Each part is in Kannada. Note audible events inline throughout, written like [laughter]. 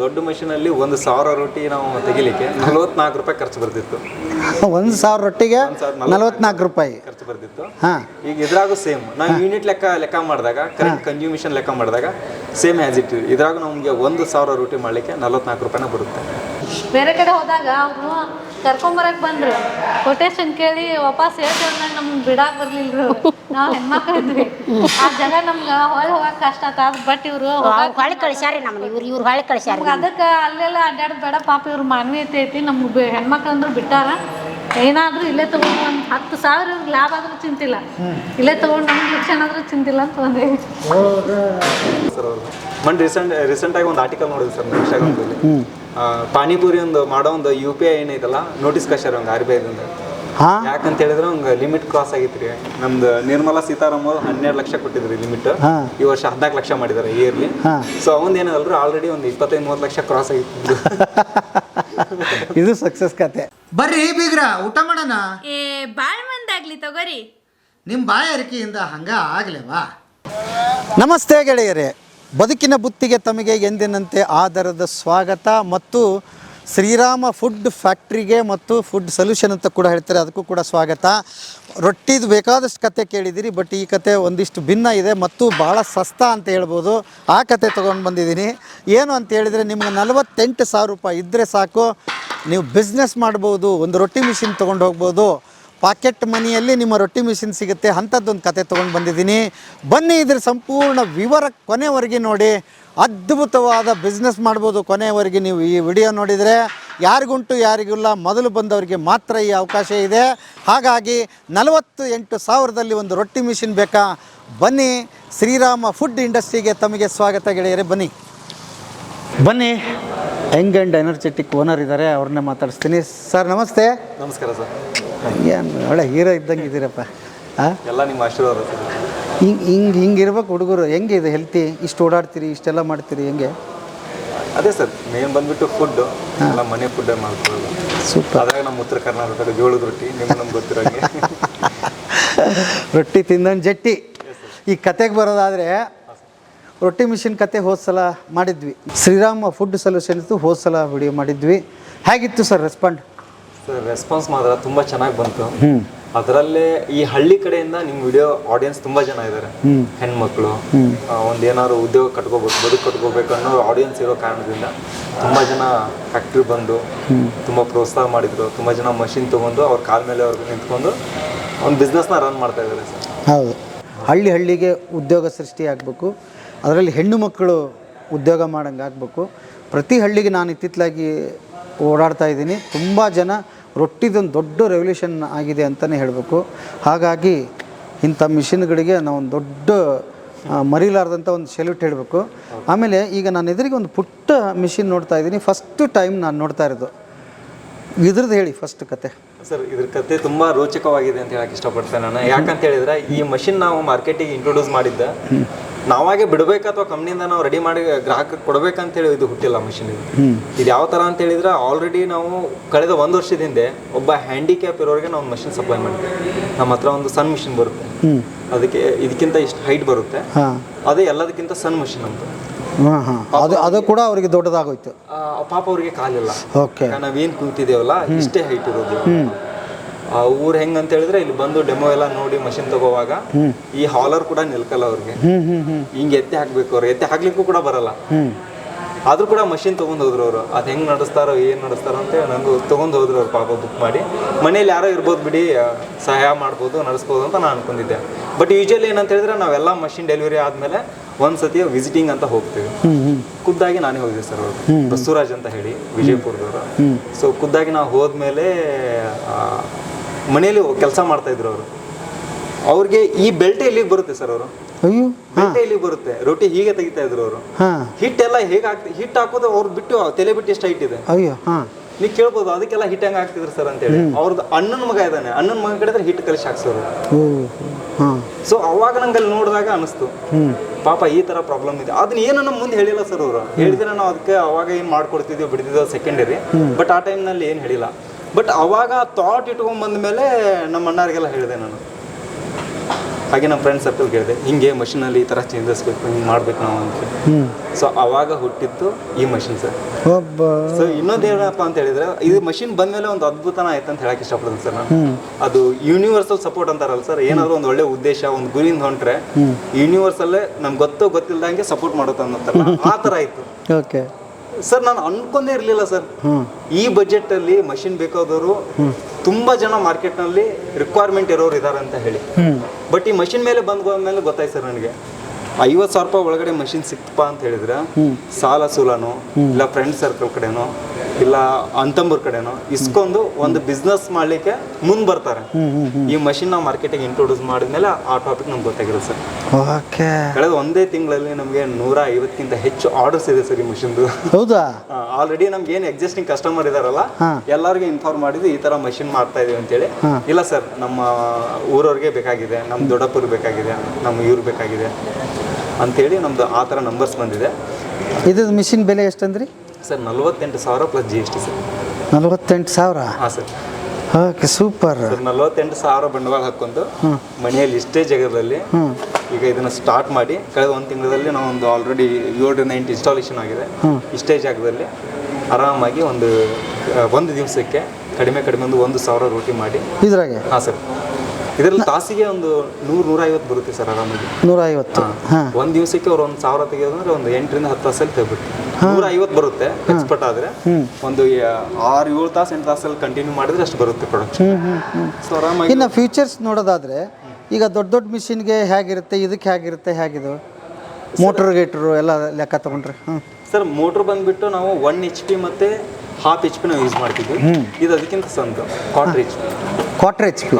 ದೊಡ್ಡ machine ಅಲ್ಲಿ ಒಂದು ಸಾವಿರ ರೊಟ್ಟಿ ನಾವು ತೆಗಿಲಿಕ್ಕೆ ನಲವತ್ನಾಲ್ಕು ರೂಪಾಯಿ ಖರ್ಚು ಬರ್ತಿತ್ತು. ಒಂದು ಸಾವಿರ ರೊಟ್ಟಿಗೆ ನಲವತ್ನಾಲ್ಕು ರೂಪಾಯಿ. ಖರ್ಚು ಬರ್ತಿತ್ತು. ಹಾಂ. ಈಗ ಇದ್ರಾಗೂ ಸೇಮ್ ನಾವು ಯೂನಿಟ್ ಲೆಕ್ಕ ಲೆಕ್ಕ ಮಾಡಿದಾಗ ಕರೆಂಟ್ ಕನ್ಸ್ಯೂಮಿಷನ್ ಲೆಕ್ಕ ಮಾಡಿದಾಗ ಸೇಮ್ ಆ್ಯಸ್ ಇಟ್ ಇದ್ರಾಗ ನಮಗೆ ಒಂದು ಸಾವಿರ ರೊಟ್ಟಿ ಮಾಡಲಿಕ್ಕೆ ನಲವತ್ನಾಲ್ಕು ರೂಪಾಯಿನ ಬರುತ್ತೆ. ಬೇರೆ ಕಡೆ ಹೋದಾಗ ಅವರು ಕರ್ಕೊಂಬರಕ್ ಬಂದ್ರು. ಕೊಟೇಶನ್ ಕೇಳಿ ವಾಪಸ್ ಹೇಳ್ತೇವೆ ನಮ್ಗೆ ಬಿಡಾಕ್ ಬರ್ಲಿಲ್ರು. ನಾವು ಹೆಣ್ಮಕ್ಳು ಇದ್ವಿ. ಆ ಜಾಗ ನಮ್ಗ ಹೊಳ್ ಹೋಗಕ್ ಕಷ್ಟ ಆತ. ಬಟ್ ಇವ್ರು ಹೊಳೆ ಕಳಿಸ್ಯಾರಿ ನಮ್ಮನ್ನ ಇವ್ರು ಇವ್ರು ಹೊಳೆ ಕಳಿಸ್ಯಾರ ಅದಕ್ಕೆ ಅಲ್ಲೆಲ್ಲ ಅಡ್ಡಾಡೋದು ಬೇಡ. ಪಾಪ ಇವ್ರ ಮಾನವೀಯತೆ ಐತಿ ನಮ್ಗೆ ಹೆಣ್ಮಕ್ಳು ಅಂದ್ರು ಬಿಟ್ಟಾರ. ಏನಾದ್ರೂ ಇಲ್ಲೇ ತಗೊಂಡು ಒಂದು ಹತ್ತು ಸಾವಿರ ಇವ್ರಿಗೆ ಲಾಭ ಆದ್ರೂ ಚಿಂತಿಲ್ಲ. ಇಲ್ಲೇ ತಗೊಂಡು ನಮ್ಗೆ ಶಿಕ್ಷಣ ಆದ್ರೂ ಚಿಂತಿಲ್ಲ ಅಂತ ಒಂದೇ ಸರ್ ಅವರು ಮೊನ್ನೆ ರೀಸೆಂಟ್ ರೀಸೆಂಟಾಗಿ ಒಂದು ಆರ್ಟಿಕಲ್ ನೋಡಿದ್ವಿ ಸರ್ ಪಾನಿಪುರಿ ಒಂದು ಮಾಡೋ ಒಂದು ಯು ಪಿ ಐ ಏನೈತಲ್ಲ ನೋಟಿಸ್ ಕಳ್ಸ್ಯಾರ ಒಂದು ಆರ್ ಬಿ ಐದಿಂದ ಹಾಂ? ಯಾಕಂತ ಹೇಳಿದ್ರೆ ಒಂದು ಲಿಮಿಟ್ ಕ್ರಾಸ್ ಆಗಿತ್ರಿ ನಮ್ದು ನಿರ್ಮಲಾ ಸೀತಾರಾಮ್ ಅವ್ರು ಹನ್ನೆರಡು ಲಕ್ಷ ಕೊಟ್ಟಿದ್ರಿ ಲಿಮಿಟ್ ಹಾ. ಈ ವರ್ಷ ಹದಿನಾಲ್ಕು ಲಕ್ಷ ಮಾಡಿದ್ದಾರೆ ಇಯರ್ಲಿ ಹಾ. ಸೊ ಅವಂದ್ ಏನದಲ್ರಿ ಆಲ್ರೆಡಿ ಒಂದು ಇಪ್ಪತ್ತೈದು ಮೂವತ್ತು ಲಕ್ಷ ಕ್ರಾಸ್ ಆಗಿತ್ತು. [laughs] ಇದು ಸಕ್ಸಸ್ ಕತೆ. ಬರ್ರಿ ಬೀಗ್ರ ಊಟ ಮಾಡೋಣ? ಏ ಬಾಳ್ ಮಂದಾಗ್ಲಿ ತಗೋರಿ. ನಿಮ್ಮ ಬಾಯಾರಿಕೆಯಿಂದ ಹಂಗ ಆಗ್ಲೇವಾ? ನಮಸ್ತೆ ಗೆಳೆಯರೇ. ಬದುಕಿನ ಬುತ್ತಿಗೆ ತಮಗೆ ಎಂದಿನಂತೆ ಆಧಾರದ ಸ್ವಾಗತ ಮತ್ತು ಶ್ರೀರಾಮ ಫುಡ್ ಫ್ಯಾಕ್ಟ್ರಿಗೆ ಮತ್ತು ಫುಡ್ ಸೊಲ್ಯೂಷನ್ ಅಂತ ಕೂಡ ಹೇಳ್ತಾರೆ, ಅದಕ್ಕೂ ಕೂಡ ಸ್ವಾಗತ. ರೊಟ್ಟಿದು ಬೇಕಾದಷ್ಟು ಕತೆ ಕೇಳಿದ್ದೀರಿ ಬಟ್ ಈ ಕತೆ ಒಂದಿಷ್ಟು ಭಿನ್ನ ಇದೆ ಮತ್ತು ಭಾಳ ಸಸ್ತಾ ಅಂತ ಹೇಳ್ಬೋದು. ಆ ಕತೆ ತೊಗೊಂಡು ಬಂದಿದ್ದೀನಿ. ಏನು ಅಂತ ಹೇಳಿದರೆ, ನಿಮ್ಗೆ ನಲವತ್ತೆಂಟು ಸಾವಿರ ರೂಪಾಯಿ ಇದ್ದರೆ ಸಾಕು. ನೀವು ಬಿಸ್ನೆಸ್ ಮಾಡ್ಬೋದು, ಒಂದು ರೊಟ್ಟಿ ಮಿಷಿನ್ ತೊಗೊಂಡು ಹೋಗ್ಬೋದು. ಪಾಕೆಟ್ ಮನಿಯಲ್ಲಿ ನಿಮ್ಮ ರೊಟ್ಟಿ ಮಿಷಿನ್ ಸಿಗುತ್ತೆ. ಅಂಥದ್ದೊಂದು ಕತೆ ತೊಗೊಂಡು ಬಂದಿದ್ದೀನಿ. ಬನ್ನಿ ಇದ್ರ ಸಂಪೂರ್ಣ ವಿವರ ಕೊನೆವರೆಗೆ ನೋಡಿ. ಅದ್ಭುತವಾದ ಬಿಸ್ನೆಸ್ ಮಾಡ್ಬೋದು ಕೊನೆಯವರೆಗೆ ನೀವು ಈ ವಿಡಿಯೋ ನೋಡಿದರೆ. ಯಾರಿಗುಂಟು ಯಾರಿಗಿಲ್ಲ ಮೊದಲು ಬಂದವರಿಗೆ ಮಾತ್ರ ಈ ಅವಕಾಶ ಇದೆ. ಹಾಗಾಗಿ ನಲವತ್ತು ಎಂಟು ಸಾವಿರದಲ್ಲಿ ಒಂದು ರೊಟ್ಟಿ ಮಿಷಿನ್ ಬೇಕಾ? ಬನ್ನಿ ಶ್ರೀರಾಮ ಫುಡ್ ಇಂಡಸ್ಟ್ರಿಗೆ ತಮಗೆ ಸ್ವಾಗತ ಗೆಳೆಯರೆ ಬನ್ನಿ. ಬನ್ನಿ ಯಂಗ್ ಆ್ಯಂಡ್ ಎನರ್ಜೆಟಿಕ್ ಓನರ್ ಇದ್ದಾರೆ ಅವ್ರನ್ನೇ ಮಾತಾಡಿಸ್ತೀನಿ. ಸರ್ ನಮಸ್ತೆ. ನಮಸ್ಕಾರ ಸರ್. ಏನು ಒಳ್ಳೆ ಹೀರೋ ಇದ್ದಂಗೆ ಇದ್ದೀರಪ್ಪ. ಹಾಂ ಎಲ್ಲ ನಿಮ್ಮ ಆಶೀರ್ವಾದ ಹಿಂಗೆ ಹಿಂಗೆ ಹಿಂಗೆ ಇರ್ಬೇಕು ಹುಡುಗರು. ಹೆಂಗೆ ಇದು ಹೆಲ್ತಿ ಇಷ್ಟು ಓಡಾಡ್ತೀರಿ ಇಷ್ಟೆಲ್ಲ ಮಾಡ್ತೀರಿ ಹೆಂಗೆ? ಅದೇ ಸರ್ ಮೇನ್ ಬಂದ್ಬಿಟ್ಟು ಫುಡ್ ಎಲ್ಲ ಮನೆ ಫುಡ್ ಮಾಡ್ಕೊಳ್ಳೋದು. ಸೂಪರ್. ಅದ್ರಾಗ ನಮ್ಮ ಉತ್ತರ ಕರ್ನಾಟಕದ ಜೋಳದ ರೊಟ್ಟಿ ನಿಮ್ಗೆ ನಮ್ಗೆ ಗೊತ್ತಿರೋಂಗೆ. [laughs] ರೊಟ್ಟಿ ತಿಂದನ್ ಜಟ್ಟಿ. ಈ ಕತೆಗೆ ಬರೋದಾದರೆ ರೊಟ್ಟಿ ಮಿಷಿನ್ ಕತೆ ಹೋದ ಸಲ ಮಾಡಿದ್ವಿ. ಶ್ರೀರಾಮ ಫುಡ್ ಸೊಲ್ಯೂಷನ್ ಹೋದ ಸಲ ವಿಡಿಯೋ ಮಾಡಿದ್ವಿ. ಹೇಗಿತ್ತು ಸರ್ ರೆಸ್ಪಾಂಡ್ ಸರ್ ರೆಸ್ಪಾನ್ಸ್ ಮಾತ್ರ ತುಂಬಾ ಚೆನ್ನಾಗಿ ಬಂತು. ಅದರಲ್ಲೇ ಈ ಹಳ್ಳಿ ಕಡೆಯಿಂದ ನಿಮ್ಮ ವಿಡಿಯೋ ಆಡಿಯನ್ಸ್ ತುಂಬಾ ಜನ ಇದ್ದಾರೆ ಹೆಣ್ಮಕ್ಳು ಒಂದೇನಾದ್ರು ಒಂದ್ ಏನಾದ್ರು ಉದ್ಯೋಗ ಕಟ್ಕೋಬೇಕು ಬದುಕು ಕಟ್ಕೋಬೇಕು ಅನ್ನೋ ಆಡಿಯನ್ಸ್ ಇರೋ ಕಾರಣದಿಂದ ತುಂಬಾ ಜನ ಫ್ಯಾಕ್ಟ್ರಿ ಬಂದು ತುಂಬಾ ಪ್ರೋತ್ಸಾಹ ಮಾಡಿದ್ರು ತುಂಬಾ ಜನ ಮಷಿನ್ ತಗೊಂಡು ಅವ್ರ ಕಾಲ ಮೇಲೆ ಅವ್ರಿಗೆ ನಿಂತ್ಕೊಂಡು ಒಂದು ಬಿಸ್ನೆಸ್ನ ರನ್ ಮಾಡ್ತಾ ಇದ್ದಾರೆ ಸರ್. ಹೌದು. ಹಳ್ಳಿ ಹಳ್ಳಿಗೆ ಉದ್ಯೋಗ ಸೃಷ್ಟಿ ಆಗಬೇಕು. ಅದರಲ್ಲಿ ಹೆಣ್ಣು ಮಕ್ಕಳು ಉದ್ಯೋಗ ಮಾಡಂಗೆ ಆಗಬೇಕು ಪ್ರತಿ ಹಳ್ಳಿಗೆ ನಾನು ಇತ್ತಿತ್ತಲಾಗಿ ಓಡಾಡ್ತಾ ಇದ್ದೀನಿ. ತುಂಬ ಜನ ರೊಟ್ಟಿದೊಂದು ದೊಡ್ಡ ರೆವಲ್ಯೂಷನ್ ಆಗಿದೆ ಅಂತಲೇ ಹೇಳಬೇಕು. ಹಾಗಾಗಿ ಇಂಥ ಮಿಷಿನ್ಗಳಿಗೆ ನಾವು ಒಂದು ದೊಡ್ಡ ಮರಿಲಾರ್ದಂಥ ಒಂದು ಸೆಲ್ಯೂಟ್ ಹೇಳಬೇಕು. ಆಮೇಲೆ ಈಗ ನಾನು ಎದುರಿಗೆ ಒಂದು ಪುಟ್ಟ ಮಿಷಿನ್ ನೋಡ್ತಾ ಇದ್ದೀನಿ. ಫಸ್ಟ್ ಟೈಮ್ ನಾನು ನೋಡ್ತಾ ಇರೋದು. ಇದ್ರದ್ದು ಹೇಳಿ ಫಸ್ಟ್ ಕತೆ. ಸರ್ ಇದ್ರ ಕತೆ ತುಂಬಾ ರೋಚಕವಾಗಿದೆ ಅಂತ ಹೇಳಕ್ ಇಷ್ಟಪಡ್ತೇನೆ ನಾನು. ಯಾಕಂತ ಹೇಳಿದ್ರೆ ಈ ಮಷಿನ್ ನಾವು ಮಾರ್ಕೆಟಿಗೆ ಇಂಟ್ರೊಡ್ಯೂಸ್ ಮಾಡಿದ್ದ ನಾವಾಗೆ ಬಿಡಬೇಕು ಅಥವಾ ಕಂಪ್ನಿಯಿಂದ ನಾವು ರೆಡಿ ಮಾಡಿ ಗ್ರಾಹಕ ಕೊಡಬೇಕಂತ ಹೇಳಿ ಇದು ಹುಟ್ಟಿಲ್ಲ ಮಷಿನ್ ಇದು. ಇದು ಯಾವ ತರ ಅಂತ ಹೇಳಿದ್ರೆ ಆಲ್ರೆಡಿ ನಾವು ಕಳೆದ ಒಂದು ವರ್ಷದ ಹಿಂದೆ ಒಬ್ಬ ಹ್ಯಾಂಡಿಕ್ಯಾಪ್ ಇರೋರಿಗೆ ನಾವು ಮಷಿನ್ ಸಪ್ಲೈ ಮಾಡಿದ್ವಿ. ನಮ್ಮ ಹತ್ರ ಒಂದು ಸಣ್ಣ ಮಿಷಿನ್ ಬರುತ್ತೆ. ಅದಕ್ಕೆ ಇದಕ್ಕಿಂತ ಇಷ್ಟು ಹೈಟ್ ಬರುತ್ತೆ. ಅದೇ ಎಲ್ಲದಕ್ಕಿಂತ ಸಣ್ಣ ಮಷಿನ್ ಅಂತ ಹಾಂ ಹಾಂ. ಅದು ಅದು ಕೂಡ ಅವರಿಗೆ ದೊಡ್ಡದಾಗೋಯ್ತು. ಆ, ಪಾಪ ಅವ್ರಿಗೆ ಕಾಲಿಲ್ಲ. ಓಕೆ. ಈಗ ನಾವೇನ್ ಕೂತಿದೇವಲ್ಲ ಇಷ್ಟೇ ಹೈಟ್ ಇರೋದು ಆ ಊರ್ ಹೆಂಗ್ ಅಂತ ಹೇಳಿದ್ರೆ ಇಲ್ಲಿ ಬಂದು ಡೆಮೋ ಎಲ್ಲ ನೋಡಿ ಮಷಿನ್ ತಗೋವಾಗ ಈ ಹಾಲರ್ ಕೂಡ ನಿಲ್ಕಲ್ಲ ಅವ್ರಿಗೆ. ಹ್ಞೂ ಹ್ಞೂ ಹ್ಞೂ ಹಿಂಗ್ ಎತ್ತೆ ಹಾಕ್ಬೇಕು ಅವ್ರು. ಎತ್ತಿ ಹಾಕ್ಲಿಕ್ಕೂ ಕೂಡ ಬರಲ್ಲ. ಆದ್ರೂ ಕೂಡ ಮಷಿನ್ ತಗೊಂಡ್ ಹೋದ್ರು ಅವರು. ಅದ್ ಹೆಂಗ್ ನಡೆಸ್ತಾರೋ ಏನ್ ನಡೆಸ್ತಾರೋ ಅಂತ ನಂಗೆ ತಗೊಂಡ್ ಹೋದ್ರು ಅವ್ರು ಪಾಪ ಬುಕ್ ಮಾಡಿ. ಮನೇಲಿ ಯಾರೋ ಇರ್ಬೋದು ಬಿಡಿ ಆ, ಸಹಾಯ ಮಾಡ್ಬೋದು ನಡೆಸ್ಬೋದು ಅಂತ ನಾನು ಅನ್ಕೊಂಡಿದ್ದೆ. ಬಟ್ ಯೂಶಲಿ ಏನಂತ ಹೇಳಿದ್ರೆ ನಾವೆಲ್ಲ ಮಷಿನ್ ಡೆಲಿವರಿ ಆದ್ಮೇಲೆ ಒಂದ್ಸತಿ ವಿಸಿಟಿಂಗ್ ಅಂತ ಹೋಗ್ತೀವಿ. ಖುದ್ದಾಗಿ ನಾನೇ ಹೋಗಿದ್ದೆ ಸರ್ ಅವರು. ಬಸವರಾಜ್ ಅಂತ ಹೇಳಿ ವಿಜಯಪುರದವರು. ಸೊ ಖುದ್ದಾಗಿ ನಾವು ಹೋದ್ಮೇಲೆ ಮನೆಯಲ್ಲಿ ಕೆಲಸ ಮಾಡ್ತಾ ಇದ್ರು ಅವರು. ಅವ್ರಿಗೆ ಈ ಬೆಲ್ಟೆ ಇಲ್ಲಿಗೆ ಬರುತ್ತೆ ಸರ್ ಅವರು. ಬೆಲ್ಟೆ ಇಲ್ಲಿಗೆ ಬರುತ್ತೆ. ರೊಟ್ಟಿ ಹೀಗೆ ತೆಗಿತಾ ಇದ್ರು ಅವರು. ಹಿಟ್ ಎಲ್ಲ ಹೇಗೆ ಹಾಕ್ತಿ ಹಿಟ್ ಹಾಕೋದು ಅವ್ರು ಬಿಟ್ಟು ತಲೆ ಬಿಟ್ಟು ಎಷ್ಟು ಹೈಟ್ ಇದೆ. ನೀವು ಕೇಳ್ಬೋದು ಅದಕ್ಕೆಲ್ಲ ಹಿಟ್ ಹೆಂಗ್ ಹಾಕ್ತಿದ್ರು ಸರ್ ಅಂತೇಳಿ. ಅವ್ರದ್ದು ಅಣ್ಣನ ಮಗ ಇದ್ದಾನೆ ಅಣ್ಣನ ಮಗ ಕಡೆ ಹಿಟ್ ಕಲಿಸಿ ಹಾಕ್ಸೋರು. ಸೊ ಅವಾಗ ನಂಗೆ ಅಲ್ಲಿ ನೋಡಿದಾಗ ಅನಿಸ್ತು ಪಾಪ ಈ ತರ ಪ್ರಾಬ್ಲಮ್ ಇದೆ. ಅದನ್ನ ಏನನ್ನ ಮುಂದೆ ಹೇಳಿಲ್ಲ ಸರ್ ಅವರು. ಹೇಳಿದ್ರೆ ನಾವು ಅದಕ್ಕೆ ಅವಾಗ ಏನು ಮಾಡ್ಕೊಡ್ತಿದ್ವಿ ಬಿಡ್ತಿದ್ದೋ ಸೆಕೆಂಡರಿ ಬಟ್ ಆ ಟೈಮ್ನಲ್ಲಿ ಏನು ಹೇಳಿಲ್ಲ. ಬಟ್ ಅವಾಗ ಥಾಟ್ ಇಟ್ಕೊಂಡ್ ಮೇಲೆ ನಮ್ಮ ಅಣ್ಣಾರಿಗೆಲ್ಲ ಹೇಳಿದೆ ನಾನು. ಹಾಗೆ ನಮ್ಮ ಫ್ರೆಂಡ್ ಸರ್ಕಲ್ ಕೇಳಿದೆ ಹಿಂಗೆ ಮಷಿನಲ್ಲಿ ಈ ಥರ ಚೇಂಜಸ್ ಬೇಕು ಹಿಂಗೆ ಮಾಡ್ಬೇಕು ನಾವು ಅಂತ ಸೊ ಅವಾಗ ಹುಟ್ಟಿದ್ದು ಈ ಮಷಿನ್ ಸರ್ ಒಬ್ಬ. ಸೊ ಇನ್ನೊಂದು ಏನಪ್ಪ ಅಂತ ಹೇಳಿದ್ರೆ ಇದು ಮಷಿನ್ ಬಂದ್ಮೇಲೆ ಒಂದು ಅದ್ಭುತನ ಆಯ್ತು ಅಂತ ಹೇಳಕ್ ಇಷ್ಟಪಡ್ತೀನಿ ಸರ್ ನಾನು. ಅದು ಯೂನಿವರ್ಸಲ್ ಸಪೋರ್ಟ್ ಅಂತಾರಲ್ಲ ಸರ್ ಏನಾದ್ರು ಒಂದು ಒಳ್ಳೆ ಉದ್ದೇಶ ಒಂದು ಗುರಿಯಿಂದ ಹೊಂಟ್ರೆ ಯೂನಿವರ್ಸಲ್ಲೇ ನಮ್ಗೆ ಗೊತ್ತೋ ಗೊತ್ತಿಲ್ದಂಗೆ ಸಪೋರ್ಟ್ ಮಾಡುತ್ತೆ ಅನ್ನೋತ್ತಲ್ಲ ಆ ಥರ ಆಯ್ತು ಓಕೆ ಸರ್ ನಾನು ಅನ್ಕೊಂಡೇ ಇರಲಿಲ್ಲ ಸರ್. ಈ ಬಜೆಟ್ ಅಲ್ಲಿ ಮಷಿನ್ ಬೇಕಾದವರು ತುಂಬಾ ಜನ ಮಾರ್ಕೆಟ್ನಲ್ಲಿ ರಿಕ್ವೈರ್ಮೆಂಟ್ ಇರೋರು ಇದಾರೆ ಅಂತ ಹೇಳಿ. ಬಟ್ ಈ ಮಷಿನ್ ಮೇಲೆ ಬಂದ ಮೇಲೆ ಗೊತ್ತಾಯ್ತು ಸರ್ ನನಗೆ. ಐವತ್ತು ಸಾವಿರ ರೂಪಾಯಿ ಒಳಗಡೆ ಮಷಿನ್ ಸಿಕ್ತಪ್ಪ ಅಂತ ಹೇಳಿದ್ರೆ ಸಾಲ ಸೂಲನೋ ಇಲ್ಲ ಫ್ರೆಂಡ್ ಸರ್ಕಲ್ ಕಡೆನೋ ಇಲ್ಲ ಅಂತಂಬರ್ ಕಡೆನೋ ಇಸ್ಕೊಂಡು ಒಂದು ಬಿಸ್ನೆಸ್ ಮಾಡ್ಲಿಕ್ಕೆ ಮುಂದ್ ಬರ್ತಾರೆ. ಈ ಮಷಿನ್ ನಾವು ಮಾರ್ಕೆಟಿಗೆ ಇಂಟ್ರೊಡ್ಯೂಸ್ ಮಾಡಿದ್ಮೇಲೆ ಆ ಟಾಪಿಕ್ ನಮ್ಗೆ ಗೊತ್ತಾಗಿರುತ್ತೆ ಸರ್. ಓಕೆ. ಕಳೆದ ಒಂದೇ ತಿಂಗಳಲ್ಲಿ ನಮಗೆ ನೂರ ಐವತ್ತಕ್ಕಿಂತ ಹೆಚ್ಚು ಆರ್ಡರ್ಸ್ ಇದೆ ಸರ್ ಈ ಮಷಿನ್ದು ಹೌದಾ? ಆಲ್ರೆಡಿ ನಮ್ಗೆ ಏನು ಎಕ್ಸಿಸ್ಟಿಂಗ್ ಕಸ್ಟಮರ್ ಇದಾರಲ್ಲ ಎಲ್ಲರಿಗೂ ಇನ್ಫಾರ್ಮ್ ಮಾಡಿದ್ವಿ ಈ ತರ ಮಷಿನ್ ಮಾಡ್ತಾ ಇದೀವಿ ಅಂತೇಳಿ. ಇಲ್ಲ ಸರ್ ನಮ್ಮ ಊರವ್ರಿಗೆ ಬೇಕಾಗಿದೆ ನಮ್ಮ ದೊಡ್ಡಪ್ಪರ್ ಬೇಕಾಗಿದೆ ನಮ್ಮ ಇವ್ರು ಬೇಕಾಗಿದೆ ಅಂತೇಳಿ ನಮ್ದು ಆ ಥರ ನಂಬರ್ಸ್ ಬಂದಿದೆ. ಇದು ಮಿಷಿನ್ ಬೆಲೆ ಎಷ್ಟಂದ್ರಿ? ಸರ್ ನಲ್ವತ್ತೆಂಟು ಸಾವಿರ plus G S T sir. ನಲವತ್ತೆಂಟು ಸಾವಿರ? ಹಾಂ ಸರ್. Okay super. ಸರ್ ನಲ್ವತ್ತೆಂಟು ಸಾವಿರ ಬಂಡವಾಳ ಹಾಕೊಂಡು ಮನೆಯಲ್ಲಿ ಇಷ್ಟೇ ಜಾಗದಲ್ಲಿ ಈಗ ಇದನ್ನ ಸ್ಟಾರ್ಟ್ ಮಾಡಿ ಕಳೆದ ಒಂದು ತಿಂಗಳಲ್ಲಿ ನಾವು ಒಂದು ಆಲ್ರೆಡಿ ಏಳು ನೈಂಟಿ ಇನ್ಸ್ಟಾಲೇಷನ್ ಆಗಿದೆ. ಇಷ್ಟೇ ಜಾಗದಲ್ಲಿ ಆರಾಮಾಗಿ ಒಂದು ಒಂದು ದಿವಸಕ್ಕೆ ಕಡಿಮೆ ಕಡಿಮೆ ಒಂದು ಒಂದು ಸಾವಿರ ರೋಟಿ ಮಾಡಿ. ಇದ್ರಾಗೆ? ಹಾಂ ಸರ್. ಇದರಲ್ಲಿ ತಾಸಿಗೆ ಒಂದು ನೂರು ನೂರೈವತ್ತು ಬರುತ್ತೆ ಸರ್ ಆರಾಮಾಗಿ. ನೂರೈವತ್ತು. ಒಂದು ದಿವಸಕ್ಕೆ ಅವ್ರು ಒಂದು ಸಾವಿರ ತೆಗೆಯೋದಂದ್ರೆ ಒಂದು ಎಂಟರಿಂದ ಹತ್ತು ತಾಸಲ್ಲಿ ತೆಗ್ಬಿಟ್ಟು ನೂರ ಐವತ್ತು ಬರುತ್ತೆ ಎಕ್ಸ್ಪರ್ಟ್ ಆದ್ರೆ. ಒಂದು ಆರು ಏಳು ತಾಸು ಎಂಟು ತಾಸಲ್ಲಿ ಕಂಟಿನ್ಯೂ ಮಾಡಿದ್ರೆ ಅಷ್ಟು ಬರುತ್ತೆ ಪ್ರೊಡಕ್ಷನ್ ಸೊ ಆರಾಮಾಗಿ ಇನ್ನು ಫೀಚರ್ಸ್ ನೋಡೋದಾದ್ರೆ ಈಗ ದೊಡ್ಡ ದೊಡ್ಡ ಮಿಷಿನ್ಗೆ ಹೇಗಿರುತ್ತೆ ಇದಕ್ಕೆ ಹೇಗಿರುತ್ತೆ ಹೇಗಿದು? ಮೋಟರ್ ಗೇಟ್ರು ಎಲ್ಲ ಲೆಕ್ಕ ತಗೊಂಡ್ರೆ ಹ್ಞೂ ಸರ್ ಮೋಟ್ರ್ ಬಂದ್ಬಿಟ್ಟು ನಾವು ಒನ್ ಎಚ್ ಪಿ ಮತ್ತೆ ಹಾಫ್ ಎಚ್ ಪಿ ನಾವು ಯೂಸ್ ಮಾಡ್ತಿದ್ವಿ. ಇದು ಅದಕ್ಕಿಂತ ಸಂತ ಕಾಟ್ರಿಚ್ H P quarter H P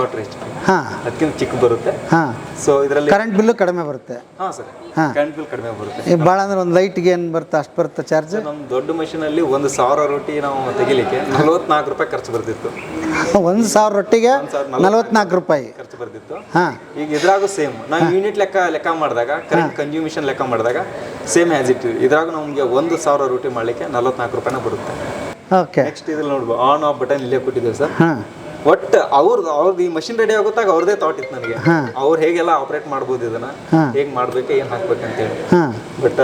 ಹಾಂ. ಅದಕ್ಕಿಂತ ಚಿಕ್ಕ ಬರುತ್ತೆ. ಹಾಂ. ಸೊ ಇದರಲ್ಲಿ ಕರೆಂಟ್ ಬಿಲ್ಲು ಕಡಿಮೆ ಬರುತ್ತೆ. ಹಾಂ ಸರ್. ಹಾ. ಕರೆಂಟ್ ಬಿಲ್ ಕಡಿಮೆ ಬರುತ್ತೆ. ಈಗ ಭಾಳ ಅಂದ್ರೆ ಒಂದು ಲೈಟ್ಗೆ ಏನು ಬರುತ್ತೆ ಅಷ್ಟು ಬರುತ್ತೆ ಚಾರ್ಜ್ ನಮ್ಮ ದೊಡ್ಡ ಮಷೀನಲ್ಲಿ ಒಂದು ಸಾವಿರ ರೊಟ್ಟಿ ನಾವು ತೆಗಿಲಿಕ್ಕೆ ನಲವತ್ನಾಲ್ಕು ರೂಪಾಯಿ ಖರ್ಚು ಬರ್ತಿತ್ತು. [laughs] ಒಂದು ಸಾವಿರ ರೊಟ್ಟಿಗೆ ನಲವತ್ನಾಲ್ಕು ರೂಪಾಯಿ. ಖರ್ಚು ಬರ್ತಿತ್ತು. ಹಾಂ. ಈಗ ಇದ್ರಾಗೂ ಸೇಮ್ ನಾವು ಯೂನಿಟ್ ಲೆಕ್ಕ ಲೆಕ್ಕ ಮಾಡಿದಾಗ ಕರೆಂಟ್ ಕನ್ಸ್ಯೂಮಿಷನ್ ಲೆಕ್ಕ ಮಾಡಿದಾಗ ಸೇಮ್ ಆ್ಯಸ್ ಇಟ್ ಇದ್ರಾಗ ನಮಗೆ ಒಂದು ಸಾವಿರ ರೊಟ್ಟಿ ಮಾಡಲಿಕ್ಕೆ ನಲವತ್ನಾಲ್ಕು ರೂಪಾಯಿನ ಬರುತ್ತೆ. ಓಕೆ ನೆಕ್ಸ್ಟ್ ಇದ್ರಲ್ಲಿ ನೋಡ್ಬೋದು ಆನ್ ಆಫ್ ಬಟನ್ ಇಲ್ಲೇ ಕೊಟ್ಟಿದ್ದೇವೆ ಸರ್. ಹಾಂ. ಒಟ್ಟು ಅವ್ರದ್ದು ಅವ್ರದ್ದು ಈ ಮಷಿನ್ ರೆಡಿ ಆಗುತ್ತಾಗ ಅವ್ರದೇ ಥಾಟ್ ಇತ್ತು ನನಗೆ. ಅವ್ರು ಹೇಗೆಲ್ಲ ಆಪರೇಟ್ ಮಾಡ್ಬೋದು ಇದನ್ನ? ಹೇಗೆ ಮಾಡ್ಬೇಕು ಏನು ಹಾಕ್ಬೇಕು ಅಂತೇಳಿ ಬಟ್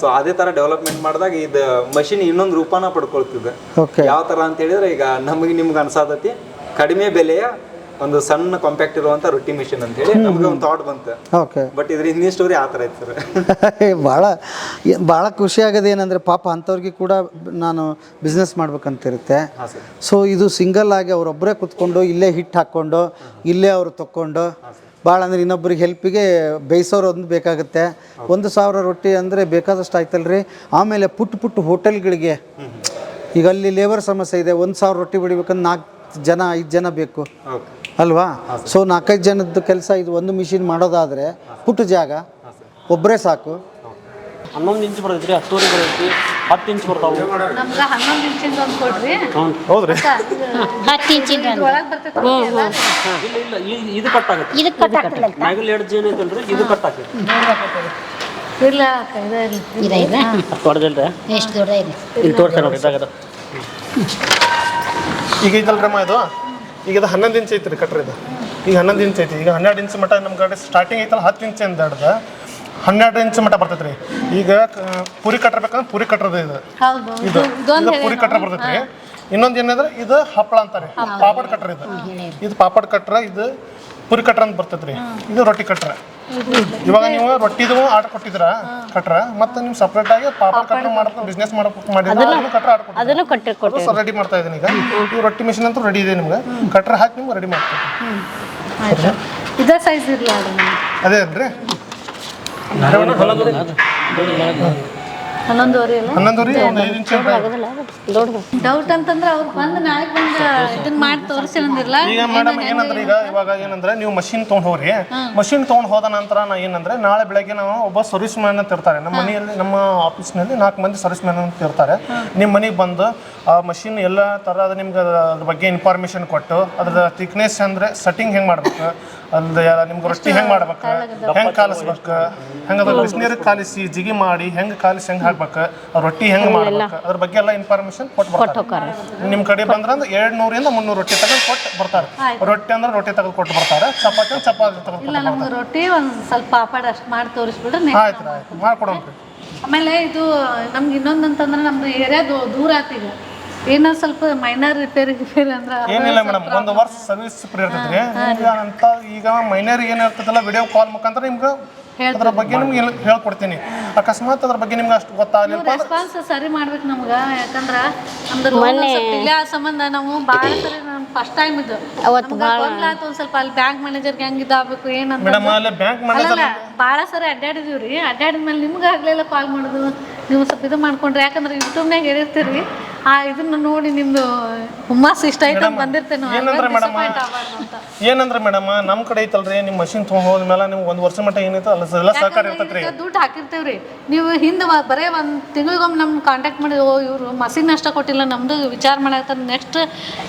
ಸೊ ಅದೇ ತರ ಡೆವಲಪ್ಮೆಂಟ್ ಮಾಡಿದಾಗ ಇದು ಮಷಿನ್ ಇನ್ನೊಂದು ರೂಪಾನ ಪಡ್ಕೊಳ್ತಿದೆ. ಓಕೆ ಯಾವ ತರ ಅಂತ ಹೇಳಿದ್ರೆ ಈಗ ನಮಗೆ ನಿಮ್ಗೆ ಅನ್ಸಾದತಿ ಕಡಿಮೆ ಬೆಲೆಯ ಒಂದು ಸಣ್ಣ ಕಾಂಪ್ಯಾಕ್ಟ್ ಇರುವಂತ ರೊಟ್ಟಿ ಮಿಷಿನ್ ಅಂತ ಹೇಳಿ ನಮಗೆ ಒಂದು ಥಾಟ್ ಬಂತು. ಓಕೆ ಬಟ್ ಇದ್ರ ಹಿಂದಿನ ಸ್ಟೋರಿ ಆ ಥರ ಇತ್ತು ಸರ್. [laughs] ಭಾಳ ಭಾಳ ಖುಷಿ ಆಗೋದು ಏನಂದ್ರೆ ಪಾಪ ಅಂಥವ್ರಿಗೆ ಕೂಡ ನಾನು ಬಿಸ್ನೆಸ್ ಮಾಡ್ಬೇಕಂತಿರುತ್ತೆ. ಇರುತ್ತೆ ಸರ್. ಸೊ ಇದು ಸಿಂಗಲ್ ಆಗಿ ಅವರೊಬ್ಬರೇ ಕುತ್ಕೊಂಡು ಇಲ್ಲೇ ಹಿಟ್ಟು ಹಾಕ್ಕೊಂಡು ಇಲ್ಲೇ ಅವರು ತಕ್ಕೊಂಡು ಭಾಳ ಅಂದ್ರೆ ಇನ್ನೊಬ್ರಿಗೆ ಹೆಲ್ಪಿಗೆ ಬೇಯಿಸೋರು ಒಂದು ಬೇಕಾಗುತ್ತೆ. ಒಂದು ಸಾವಿರ ರೊಟ್ಟಿ ಅಂದರೆ ಬೇಕಾದಷ್ಟು ಆಯ್ತಲ್ರಿ. ಆಮೇಲೆ ಪುಟ್ಟ ಪುಟ್ಟ ಹೋಟೆಲ್ಗಳಿಗೆ ಈಗ ಅಲ್ಲಿ ಲೇಬರ್ ಸಮಸ್ಯೆ ಇದೆ ಒಂದು ಸಾವಿರ ರೊಟ್ಟಿ ಬಿಡಿಬೇಕಂದ್ರೆ ನಾಲ್ಕು ಜನ ಐದು ಜನ ಬೇಕು. ಅಲ್ವಾ? ಸೊ ನಾಲ್ಕೈದು ಜನದ ಕೆಲಸ ಇದು ಒಂದು ಮಿಷಿನ್ ಮಾಡೋದಾದರೆ ಪುಟ್ಟ ಜಾಗ ಒಬ್ಬರೇ ಸಾಕು. ಹನ್ನೊಂದು ಇಂಚ್ ಬರ್ತೈತ್ರಿ ಹತ್ತೂರಿ ಬರ್ತೈತಿ ಹತ್ತು ಇಂಚ್ ಬರ್ತಾವು. ನಮ್ಗೆ ಹನ್ನೊಂದು ಇಂಚಿಂದ ಒಂದು ಕೊಡ್ರಿ. ಹೌದ್ರಿ. ಹತ್ತು ಇಂಚಿಂದ. ಒಳಗೆ ಬರ್ತೈತೆ ಇಲ್ಲ ಇಲ್ಲ ಇದು ಕಟ್ ಆಗುತ್ತೆ. ಇದಕ್ಕೆ ಕಟ್ಟಾಗ್ತಿಲ್ಲ ಮ್ಯಾಗಲ್ ಎರಡು ಏನೈತಲ್ರಿ ಇದು ಕಟ್ ಆಗುತ್ತೆ. ಇಲ್ಲ ಅಕ್ಕ, ಇದೇ ಇರ್ಲಿ. ಇದೆ ಇದೆ ಹೊಡೆದಿಲ್ರಿ ಎಷ್ಟು ದೊಡ್ಡ ಇದೆ ಇಲ್ಲಿ ತೋರ್ಸ್ತಾರೆ ನೋಡಿ ಇದ್ರಾಗ ಅದ. ಈಗ ಐತಲ್ರಮ್ಮ ಇದು? ಈಗ ಇದು ಹನ್ನೊಂದು ಇಂಚ್ ಐತ್ರಿ ಕಟ್ರಿ ಇದು. ಈಗ ಹನ್ನೊಂದು ಇಂಚ್ ಐತಿ ಈಗ ಹನ್ನೆರಡು ಇಂಚ್ ಮಟ್ಟ ನಮ್ಮ ಕಡೆ ಸ್ಟಾರ್ಟಿಂಗ್ ಐತಲ್ಲ ಹತ್ತು ಇಂಚ್ ಅಂತ ಹಿಡ್ದು. ಹನ್ನೆರಡು ಇಂಚ್ ಮಟ್ಟ ಬರ್ತೈತೆ ರೀ ಈಗ ಪುರಿ ಕಟ್ಟರ್ಬೇಕಂದ್ರೆ ಪುರಿ ಕಟ್ರದ ಇದು. ಇದು. ಇದು ಪುರಿ ಕಟ್ರ ಬರ್ತೈತೆ ರೀ ಇನ್ನೊಂದು ಏನಂದ್ರೆ ಇದು ಹಪ್ಪಳ ಅಂತಾರೆ. ಪಾಪಡ್ ಕಟ್ರ ಇದು. ಇದು ಪಾಪಡ್ ಕಟ್ರ ಇದು ಪುರಿ ಕಟ್ರ ಅಂತ ಬರ್ತೈತೆ ರೀ ಇದು ರೊಟ್ಟಿ ಕಟ್ರ ಇವಾಗ ನೀವು ರೊಟ್ಟಿದು ಆರ್ಡರ್ ಕೊಟ್ಟಿದ್ರ ಕಟ್ರ ಮತ್ತೆ ನೀವು ಸಪ್ರೇಟ್ ಆಗಿ ಪಾಪಡ್ ಕಟ್ರ ಮಾಡಕ್ ಬಿಸ್ನೆಸ್ ಮಾಡಕ್ ಮಾಡಿದ್ರೆ ಅದನ್ನು ಕಟ್ರ ಆರ್ಡರ್? ಅದನ್ನು ಕೊಟ್ಟು ರೆಡಿ ಮಾಡ್ತಾ ಇದ್ದೀನಿ ಈಗ ರೊಟ್ಟಿ ಮಿಷಿನ್ ಅಂತೂ ರೆಡಿ ಇದೆ ನಿಮ್ಗೆ ಕಟ್ರ ಹಾಕಿ ನಿಮ್ಗೆ ರೆಡಿ ಮಾಡ್ತೀನಿ ಆಯ್ತು ಇದೇ ಸೈಜ್ ಇರಲಿ ಅದು ಅದೇ ಅಲ್ರಿ ಹನ್ನೊಂದುವರೆ ಅಲ್ಲ? ಹನ್ನೊಂದು ರೀ ಒಂದು ಐದು ಇಂಚ್ ಡೌಟ್ ಅಂತಂದ್ರೆ ಅವ್ರು ಬಂದು ನಾಳೆ ಬಂದು ಇದನ್ನ ಮಾಡಿ ತೋರಿಸಿರಂದಿರಲ್ಲ ಈಗ ಮೇಡಮ್ ಏನಂದ್ರೆ ಈಗ ಇವಾಗ ಏನಂದ್ರೆ ನೀವು ಮಷಿನ್ ತೊಗೊಂಡು ಹೋಗ್ರಿ. ಮಷಿನ್ ತೊಗೊಂಡು ಹೋದ ನಂತರ ನಾ ಏನಂದ್ರೆ ನಾಳೆ ಬೆಳಗ್ಗೆ ನಾವು ಒಬ್ಬ ಸರ್ವಿಸ್ ಮ್ಯಾನ್ ಅಂತ ಇರ್ತಾರೆ. ನಮ್ಮ ಮನೆಯಲ್ಲಿ ನಮ್ಮ ಆಫೀಸ್ನಲ್ಲಿ ನಾಲ್ಕು ಮಂದಿ ಸರ್ವಿಸ್ ಮ್ಯಾನ್ ಅಂತ ಇರ್ತಾರೆ. ನಿಮ್ಮ ಮನೆಗೆ ಬಂದು ಆ ಮಷಿನ್ ಎಲ್ಲ ಥರದ ನಿಮ್ಗೆ ಅದ್ರ ಬಗ್ಗೆ ಇನ್ಫಾರ್ಮೇಶನ್ ಕೊಟ್ಟು ಅದ್ರ ಥಿಕ್ನೆಸ್ ಅಂದ್ರೆ ಸೆಟ್ಟಿಂಗ್ ಹೆಂಗೆ ಮಾಡ್ಬೇಕು? ಅಲ್ದ ನಿಮ್ಗೆ ರೊಟ್ಟಿ ಹೆಂಗೆ ಮಾಡ್ಬೇಕು? ಹೆಂಗೆ ಕಾಲಿಸ್ಬೇಕು? ಹೆಂಗೆ ಅದ್ರ ಕಾಲಿಸಿ ಜಿಗಿ ಮಾಡಿ ಹೆಂಗೆ ಕಾಲಿಸಿ ಹೆಂಗೆ ಹಾಕ್ಬೇಕು ರೊಟ್ಟಿ ಹೆಂಗ್ ಮಾಡ್ಬೇಕು? ಅದ್ರ ಬಗ್ಗೆ ಎಲ್ಲ ಇನ್ಫಾರ್ಮೇಶನ್ ಕೊಟ್ಟು ಬರ್ತಾರೆ. ನಿಮ್ ಕಡೆ ಬಂದ್ರಂದ್ರೆ ಎರಡ್ ನೂರಿಂದ ಮುನ್ನೂರು ರೊಟ್ಟಿ ತೆಗೆದು ಕೊಟ್ಟು ಬರ್ತಾರೆ. ರೊಟ್ಟಿ ಅಂದ್ರೆ ರೊಟ್ಟಿ ತೆಗೆದು ಕೊಟ್ಟು ಬರ್ತಾರೆ ಚಪಾತಿ ಅಂದ್ರೆ ಚಪಾತಿ ತೆಗೆದು ಇಲ್ಲ ನಮ್ಗೆ ರೊಟ್ಟಿ ಒಂದ್ ಸ್ವಲ್ಪ ಪಾಪಡ್ ಅಷ್ಟು ಮಾಡಿ ತೋರಿಸ್ಬಿಡ್ರಿ ಆಯ್ತು ಆಯ್ತು. ಮಾಡ್ಕೊಡೋಣ ಆಮೇಲೆ ಇದು ನಮ್ಗೆ ಇನ್ನೊಂದು ಅಂತಂದ್ರೆ ನಮ್ದು ಏರಿಯಾ ದೂರ ಆತೀಗ ಏನೋ ಸ್ವಲ್ಪ ಮೈನರ್ ರಿಪೇರಿ ರಿಪೇರಿ ಅಂದ್ರೆ ಏನಿಲ್ಲ ಮೇಡಮ್ ಒಂದು ವರ್ಷ ಸರ್ವಿಸ್ ಫ್ರೀ ಇರ್ತೈತಿ ಈಗ ಅಂತ ಈಗ ಮೈನರ್ ಏನಿರ್ತದಲ್ಲ ವಿಡಿಯೋ ಕಾಲ್ ಮುಖಾಂತರ ನಿಮ್ಗೆ ಅದ್ರ ಬಗ್ಗೆ ನಿಮ್ಗೆ ಹೇಳ್- ಹೇಳ್ಕೊಡ್ತೀನಿ. ಅಕಸ್ಮಾತ್ ಅದ್ರ ಬಗ್ಗೆ ನಿಮ್ಗೆ ಅಷ್ಟು ಗೊತ್ತಾಗಲಿಲ್ಲ. ರೆಸ್ಪಾನ್ಸ್ ಸರಿ ಮಾಡ್ಬೇಕು ನಮ್ಗೆ ಯಾಕಂದ್ರ ನಮ್ದು ಮೊನ್ನೆ ಆ ಸಂಬಂಧ ನಾವು ಭಾಳ ಸರಿ ನಮ್ ಫಸ್ಟ್ ಟೈಮ್ ಇದು. ಅವತ್ತು ಒಂದ್ ಸ್ವಲ್ಪ ಅಲ್ಲಿ ಬ್ಯಾಂಕ್ ಮ್ಯಾನೇಜರ್ಗೆ ಹೆಂಗ್ ಇದಾಗಬೇಕು ಏನಂತ ಮೇಡಮ್ ಅಲ್ಲಿ ಬ್ಯಾಂಕ್ ಮ್ಯಾನೇಜರ್ ಅಲ್ಲಲ್ಲ ಭಾಳ ಸರಿ ಅಡ್ಡಾಡಿದೀವಿ ರೀ. ಅಡ್ಡಾಡಿದ್ಮೇಲೆ ನಿಮ್ಗೆ ಆಗ್ಲಿಲ್ಲ ಕಾಲ್ ಮಾಡೋದು. ನೀವು ಸ್ವಲ್ಪ ಇದು ಮಾಡ್ಕೊಂಡ್ರಿ. ಯಾಕಂದ್ರೆ ಯೂಟ್ಯೂಬ್ನಾಗ ಹೇಳಿರ್ತೀರಿ ಆ ಇದನ್ನ ನೋಡಿ ನಿಮ್ದು ಹುಮ್ಮಸ್ ಇಷ್ಟ ಆಯ್ತು ಅಂತ ಬಂದಿರ್ತೇನೆ. ಏನಂದ್ರೆ ಮೇಡಮ್ ಏನಂದ್ರೆ ಮೇಡಮ್ ನಮ್ಮ ಕಡೆ ಐತಲ್ರಿ ನಿಮ್ಮ ಮಷಿನ್ ತೊಗೊಂಡ್ ಹೋದ್ಮೇಲೆ ನಿಮ್ಗೆ ಒಂದು ವರ್ಷ ಮಟ್ಟ ಏನೈತೆ ಅಲ್ಲ ಎಲ್ಲ ಸಹಕಾರ ಇರ್ತೈತ್ರಿ. ದುಡ್ಡು ಹಾಕಿರ್ತೇವ್ರಿ. ನೀವು ಹಿಂದೆ ಬರೇ ಒಂದು ತಿಂಗಳಿಗೊಮ್ಮೆ ನಮ್ಗೆ ಕಾಂಟ್ಯಾಕ್ಟ್ ಮಾಡಿ ಓ ಇವರು ಮಸಿನ್ ನಷ್ಟ ಕೊಟ್ಟಿಲ್ಲ ನಮ್ದು ವಿಚಾರ ಮಾಡಾಕ ನೆಕ್ಸ್ಟ್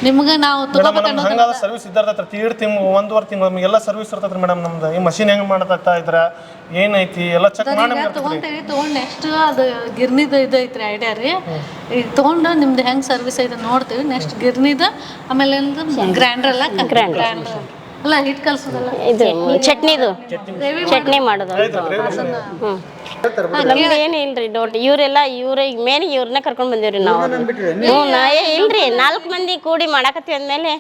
ನಿಮ್ಗೆ ನಾವು ಮೇಡಮ್ ಹಂಗಾದ ಸರ್ವಿಸ್ ಇದ್ದಾರ ತೀರ್ ತಿಂಗಳು ಒಂದುವರೆ ತಿಂಗಳು ನಮಗೆಲ್ಲ ಸರ್ವಿಸ್ ಇರ್ತೈತ್ರಿ ಮೇಡಮ್ ನಮ್ದು. ಈ ಮಷಿನ್ ಹೆಂಗ್ ಮಾಡ್ತಾ ಇದ್ರ ಏನೈತಿ ಎಲ್ಲ ಚೆಕ್ ಮಾಡಿ ಈಗ ತಗೊಂತೇವಿ ತಗೊಂಡ್ ನೆಕ್ಸ್ಟ್ ಅದು ಗಿರ್ನಿದು ಇದು ಐತ್ರಿ ಐಡಿಯಾ ರೀ. ಈಗ ತಗೊಂಡು ನಿಮ್ದು ಹೆಂಗ್ ಸರ್ವಿಸ್ ಐತೆ ನೋಡ್ತೀವಿ. ನೆಕ್ಸ್ಟ್ ಗಿರ್ನಿದ ಆಮೇಲೆ ಗ್ರೈಂಡರ್ ಎಲ್ಲ ಗ್ರೈಂಡರ್ ಅಲ್ಲ ಹಿಟ್ ಕಲ್ಸೋದಲ್ಲ? ಇದು ಚಟ್ನಿದು. ಚಟ್ನಿ ಮಾಡೋದು. ಹ್ಞೂ ನಮ್ದು ಏನು ಇಲ್ರಿ ಡೌಟ್ ಇವರೆಲ್ಲ ಇವ್ರ ಮೇನ್ ಇವ್ರನ್ನ ಕರ್ಕೊಂಡ್ ಬಂದಿವ್ರಿ ನಾವು. ಹ್ಞೂ ನಾ ಏ ಇಲ್ರಿ ನಾಲ್ಕು ಮಂದಿ ಕೂಡಿ ಮಾಡಾಕತ್ತೀವಿ ಅಂದ್ಮೇಲೆ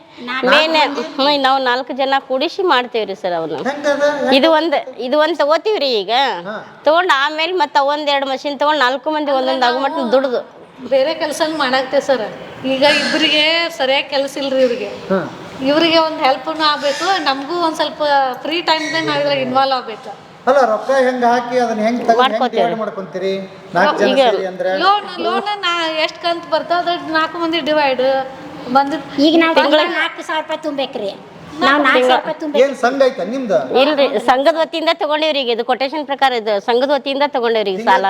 ಮೇನ್ ಹ್ಞೂ ನಾವು ನಾಲ್ಕು ಜನ ಕೂಡಿಸಿ ಮಾಡ್ತೀವ್ರಿ ಸರ್ ಅವನ್ನ ಇದು ಒಂದು ಇದು ಒಂದು ತಗೋತೀವ್ರಿ ಈಗ. ತಗೊಂಡು ಆಮೇಲೆ ಮತ್ತೆ ಒಂದೆರಡು ಮಷಿನ್ ತಗೊಂಡು ನಾಲ್ಕು ಮಂದಿ ಒಂದೊಂದು ಆಗಮಟ್ಟ ದುಡ್ದು. ಬೇರೆ ಕೆಲಸ ಮಾಡಾಕ್ತೇವೆ ಸರ್. ಈಗ ಇಬ್ಬರಿಗೆ ಸರಿಯಾಗಿ ಕೆಲಸ ಇಲ್ರಿ ಇವ್ರಿಗೆ. ಇವರಿಗೆ ಒಂದು ಹೆಲ್ಪ್ನು ಆಗಬೇಕು ನಮಗೂ ಒಂದು ಸ್ವಲ್ಪ ಫ್ರೀ ಟೈಮ್ದಾಗ ನಾವು ಇದ್ರಾಗ ಇನ್ವಾಲ್ವ್ ಆಗಬೇಕು. ಅಲ್ಲ ರೊಕ್ಕ ಹೆಂಗ್ ಹಾಕಿ ಅದನ್ನ ಹೆಂಗ್ ಡಿವೈಡ್ ಮಾಡ್ಕೊಂತೀರಿ? ನಾಲ್ಕು ಜನ ಸೇರಿ ಅಂದ್ರೆ? ಲೋನ್ ಲೋನ್ ನಾ ಎಷ್ಟು ಕಂತು ಬರ್ತೋ ಅದ್ರ ನಾಲ್ಕು ಮಂದಿ ಡಿವೈಡ್ ಬಂದು ಈಗ ನಾವು ನಾಲ್ಕು ಸಾವಿರ ರೂಪಾಯಿ ತುಂಬೇಕ್ರಿ. ನಾವು ನಾಲ್ಕು ಸಾವಿರ ರೂಪಾಯಿ ತುಂಬ ಏನ್ ಸಂಘ ಐತ ನಿಮ್ದು? ಇಲ್ರಿ ಸಂಘದ ವತಿಯಿಂದ ತಗೊಂಡಿವ್ರಿ ಈಗ ಇದು ಕೊಟೇಶನ್ ಪ್ರಕಾರ ಇದು ಸಂಘದ ವತಿಯಿಂದ ತಗೊಂಡಿವ್ರಿ ಈಗ ಸಾಲ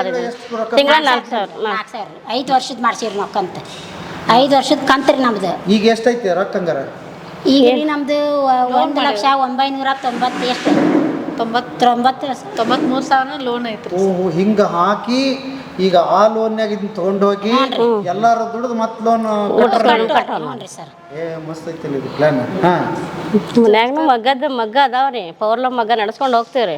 ತಿಂಗಳ ನಾಲ್ಕು ಸಾವಿರ ನಾಲ್ಕು. ಸಾವಿರ. ಐದು ವರ್ಷದ ಮಾಡ್ಸಿರಿ ನಾವು ಕಂತು. ಐದು ವರ್ಷದ ಕಂತ್ರಿ ರೀ ನಮ್ದು. ಈಗ ಎಷ್ಟೈತಿ ರೊಕ್ಕ ಹಂಗಾರ? ಈಗ ರೀ ನಮ್ದು ಒಂದು ಲಕ್ಷ ಒಂಬೈನೂರ ತೊಂಬತ್ತು ಎಷ್ಟು? ತೊಂಬತ್ತೊಂಬತ್ತು ತೊಂಬತ್ತು ತೊಂಬತ್ಮೂರು ಸಾವಿರ ಲೋನ್ ಐತ್ರಿ ಓಹೋ ಹಿಂಗ ಹಾಕಿ ಈಗ ಆ ಲೋನ್ಯಾಗ ಇದನ್ನ ತಗೊಂಡೋಗಿ ಎಲ್ಲಾರು ದುಡ್ದು ಮತ್ತೆ ಲೋನ್ ನೋಡ್ರಿ ಸರ್. ಏ ಮಸ್ತ್ ಐತಿ ಇದು ಪ್ಲಾನ್ ಹಾ. ಮನ್ಯಾಗನು ಮಗ್ಗದ ಮಗ್ಗ ಅದಾವ್ರಿ ಪವರ್ಲ ಮಗ್ಗ ನಡ್ಸ್ಕೊಂಡು ಹೋಗ್ತೀವ್ರಿ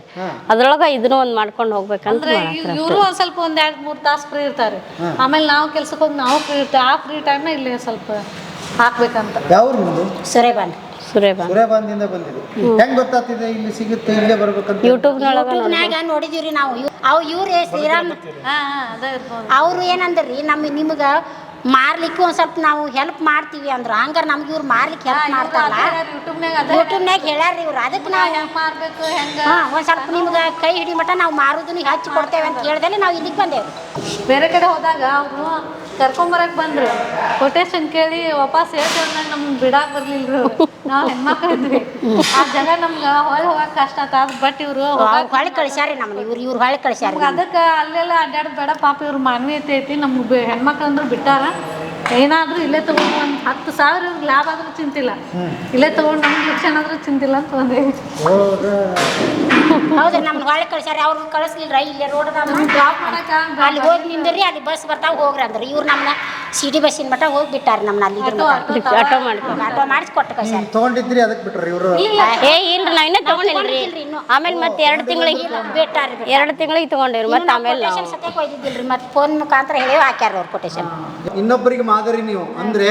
ಅದ್ರೊಳಗ ಇದನ್ನು ಒಂದ್ ಮಾಡ್ಕೊಂಡು ಹೋಗ್ಬೇಕಂದ್ರೆ ಇವರು ಒಂದ್ ಸ್ವಲ್ಪ ಒಂದ್ ಎರಡ್ ಮೂರ್ ತಾಸು ಫ್ರೀ ಇರ್ತಾರೆ ಆಮೇಲೆ ನಾವು ಕೆಲ್ಸಕ್ಕೆ ಹೋಗಿ ನಾವು ಫ್ರೀ ಇರ್ತೇವೆ ಆ ಫ್ರೀ ಟೈಮ್ನ ಇಲ್ಲಿ ಸ್ವಲ್ಪ ಹಾಕ್ಬೇಕಂತ. ಯಾವ ನಿಮ್ದು? ಸುರೇಬಾನ್. ಸುರೇಬಾನ್. ಸುರೇಬಾನ್ದಿಂದ ಬಂದಿದೆ ಹೆಂಗ್ ಗೊತ್ತಾಗ್ತಿದೆ? ಇಲ್ಲಿ ಸಿಗುತ್ತೆ ಇಲ್ಲೇ ಬರ್ಬೇಕಂತ? ಯೂಟ್ಯೂಬ್ನೊಳಗ ಯೂಟ್ಯೂಬ್ನಾಗ ನೋಡಿದೀವ್ರಿ ನಾವು? ಇವ್- ಅವ್ ಇವ್ರೇ ಶ್ರೀರಾಮ್ ಅವ್ರು ಏನಂದ್ರಿ ನಮ್ಮ ನಿಮ್ಗೆ ಮಾರ್ಲಿಕ್ಕೆ ಒಂದು ಸ್ವಲ್ಪ ನಾವು ಹೆಲ್ಪ್ ಮಾಡ್ತೀವಿ ಅಂದ್ರು. ಹಂಗಾರೆ ನಮ್ಗೆ ಇವ್ರು ಮಾರ್ಲಿಕ್ಕೆ ಹೆಲ್ಪ್ ಮಾಡ್ತಾರಲ್ಲ? ಯೂಟ್ಯೂಬ್ನಾಗ ಹೇಳ್ಯಾರ ಇವ್ರು. ಅದಕ್ಕೆ ನಾವು ಹೆಂಗ್ ಮಾಡಬೇಕು ಹೆಂಗ? ಹಾಂ ಒಂದು ಸ್ವಲ್ಪ ನಿಮ್ಗೆ ಕೈ ಹಿಡಿ ಮಟ್ಟ ನಾವು ಮಾರೋದನ್ನ ಹಚ್ಚಿ ಕೊಡ್ತೇವೆ ಅಂತ ಹೇಳ್ದಲ್ಲಿ ನಾವು ಇಲ್ಲಿಗೆ ಬಂದೇವೆ ಬೇರೆ ಕಡೆ ಹೋದಾಗ ಅವರು ಕರ್ಕೊಂಬರಕ್ ಬಂದ್ರು. ಕೊಟೇಶನ್ ಕೇಳಿ ವಾಪಸ್ ಹೇಳ್ತೇವೆ ನಮ್ಗೆ ಬಿಡಾಕ್ ಬರ್ಲಿಲ್ರು. ನಾವು ಹೆಣ್ಮಕ್ಳು ಇದ್ವಿ. ಆ ಜಾಗ ನಮ್ಗೆ ಹೊಳ್ ಹೋಗಕ್ ಕಷ್ಟ ಆತ. ಬಟ್ ಇವರು ಹೊಳೆ ಕಳಿಸ್ಯಾರಿ ನಮ್ಮನ್ನ ಇವ್ರು ಇವ್ರು ಹೊಳೆ ಕಳಿಸ್ಯಾರಿ ಅದಕ್ಕೆ ಅಲ್ಲೆಲ್ಲ ಅಡ್ಡಾಡೋದು ಬೇಡ. ಪಾಪ ಇವ್ರ ಮಾನವೀಯತೆ ಐತಿ ನಮ್ಗೆ ಹೆಣ್ಮಕ್ಳು ಅಂದ್ರೆ ಬಿಟ್ಟಾರ. ಏನಾದ್ರೂ ಇಲ್ಲೇ ತಗೊಂಡು ಒಂದು ಹತ್ತು ಸಾವಿರ ಇವ್ರಿಗೆ ಲಾಭ ಆದ್ರೂ ಚಿಂತಿಲ್ಲ. ಇಲ್ಲೇ ತಗೊಂಡು ನಮ್ಗೆ ಲಕ್ಷಣ ಆದ್ರೂ ಚಿಂತಿಲ್ಲ ಅಂತ ಒಂದೇ ಹೌದ್ರಿ ನಮ್ಮನ್ನ ಹೊಳೆ ಕಳಿಸ್ಯಾರಿ ಅವ್ರು ಕಳಿಸ್ಲಿಲ್ರ. ಇಲ್ಲೇ ರೋಡ್ ಡ್ರಾಪ್ ಮಾಡಕ್ಕ ಅಲ್ಲಿ ಹೋಗಿ ನಿಂದ್ರಿ ಅಲ್ಲಿ ಬಸ್ ಬರ್ತಾವ ಹೋಗ್ರಿ ಅಂದ್ರೆ. ಇವ್ರು ನಮ್ಮನ್ನ ಸಿಟಿ ಬಸ್ಸಿನ ಮಟ್ಟ ಹೋಗಿ ಬಿಟ್ಟಾರ ನಮ್ಮನ್ನ ಅಲ್ಲಿ ಆಟೋ ಮಾಡಿ ಆಟೋ ಮಾಡಿಸಿ ಕೊಟ್ಟು ಕಳ್ಸ್ಯಾರಿ ತಗೊಂಡಿದ್ರಿ ಅದಕ್ಕೆ ಬಿಟ್ರಿ ಇವರು. ಏ ಇಲ್ರಿ ನಾವ್ ಇನ್ನೂ ತಗೊಂಡಿಲ್ರಿ. ಆಮೇಲೆ ಮತ್ತೆ ಎರಡು ತಿಂಗಳಿಗೆ ಬಿಟ್ಟಾರಿ ಎರಡು ತಿಂಗಳಿಗೆ ತಗೊಂಡಿವ್ರಿ ಮತ್ತೆ ಆಮೇಲೆ ಸತ್ಯಕ್ಕೆ ಒಯ್ದಿದ್ದಿಲ್ರಿ ಮತ್ತೆ ಫೋನ್ ಮುಖಾಂತರ ಹೇಳಿ ಹಾಕ್ಯಾರ ಅವ್ರು ಕೊಟೇಶನ್ ಇನ್ನೊಬ್ಬರಿಗೆ ಮಾದರಿ ನೀವು. ಅಂದ್ರೆ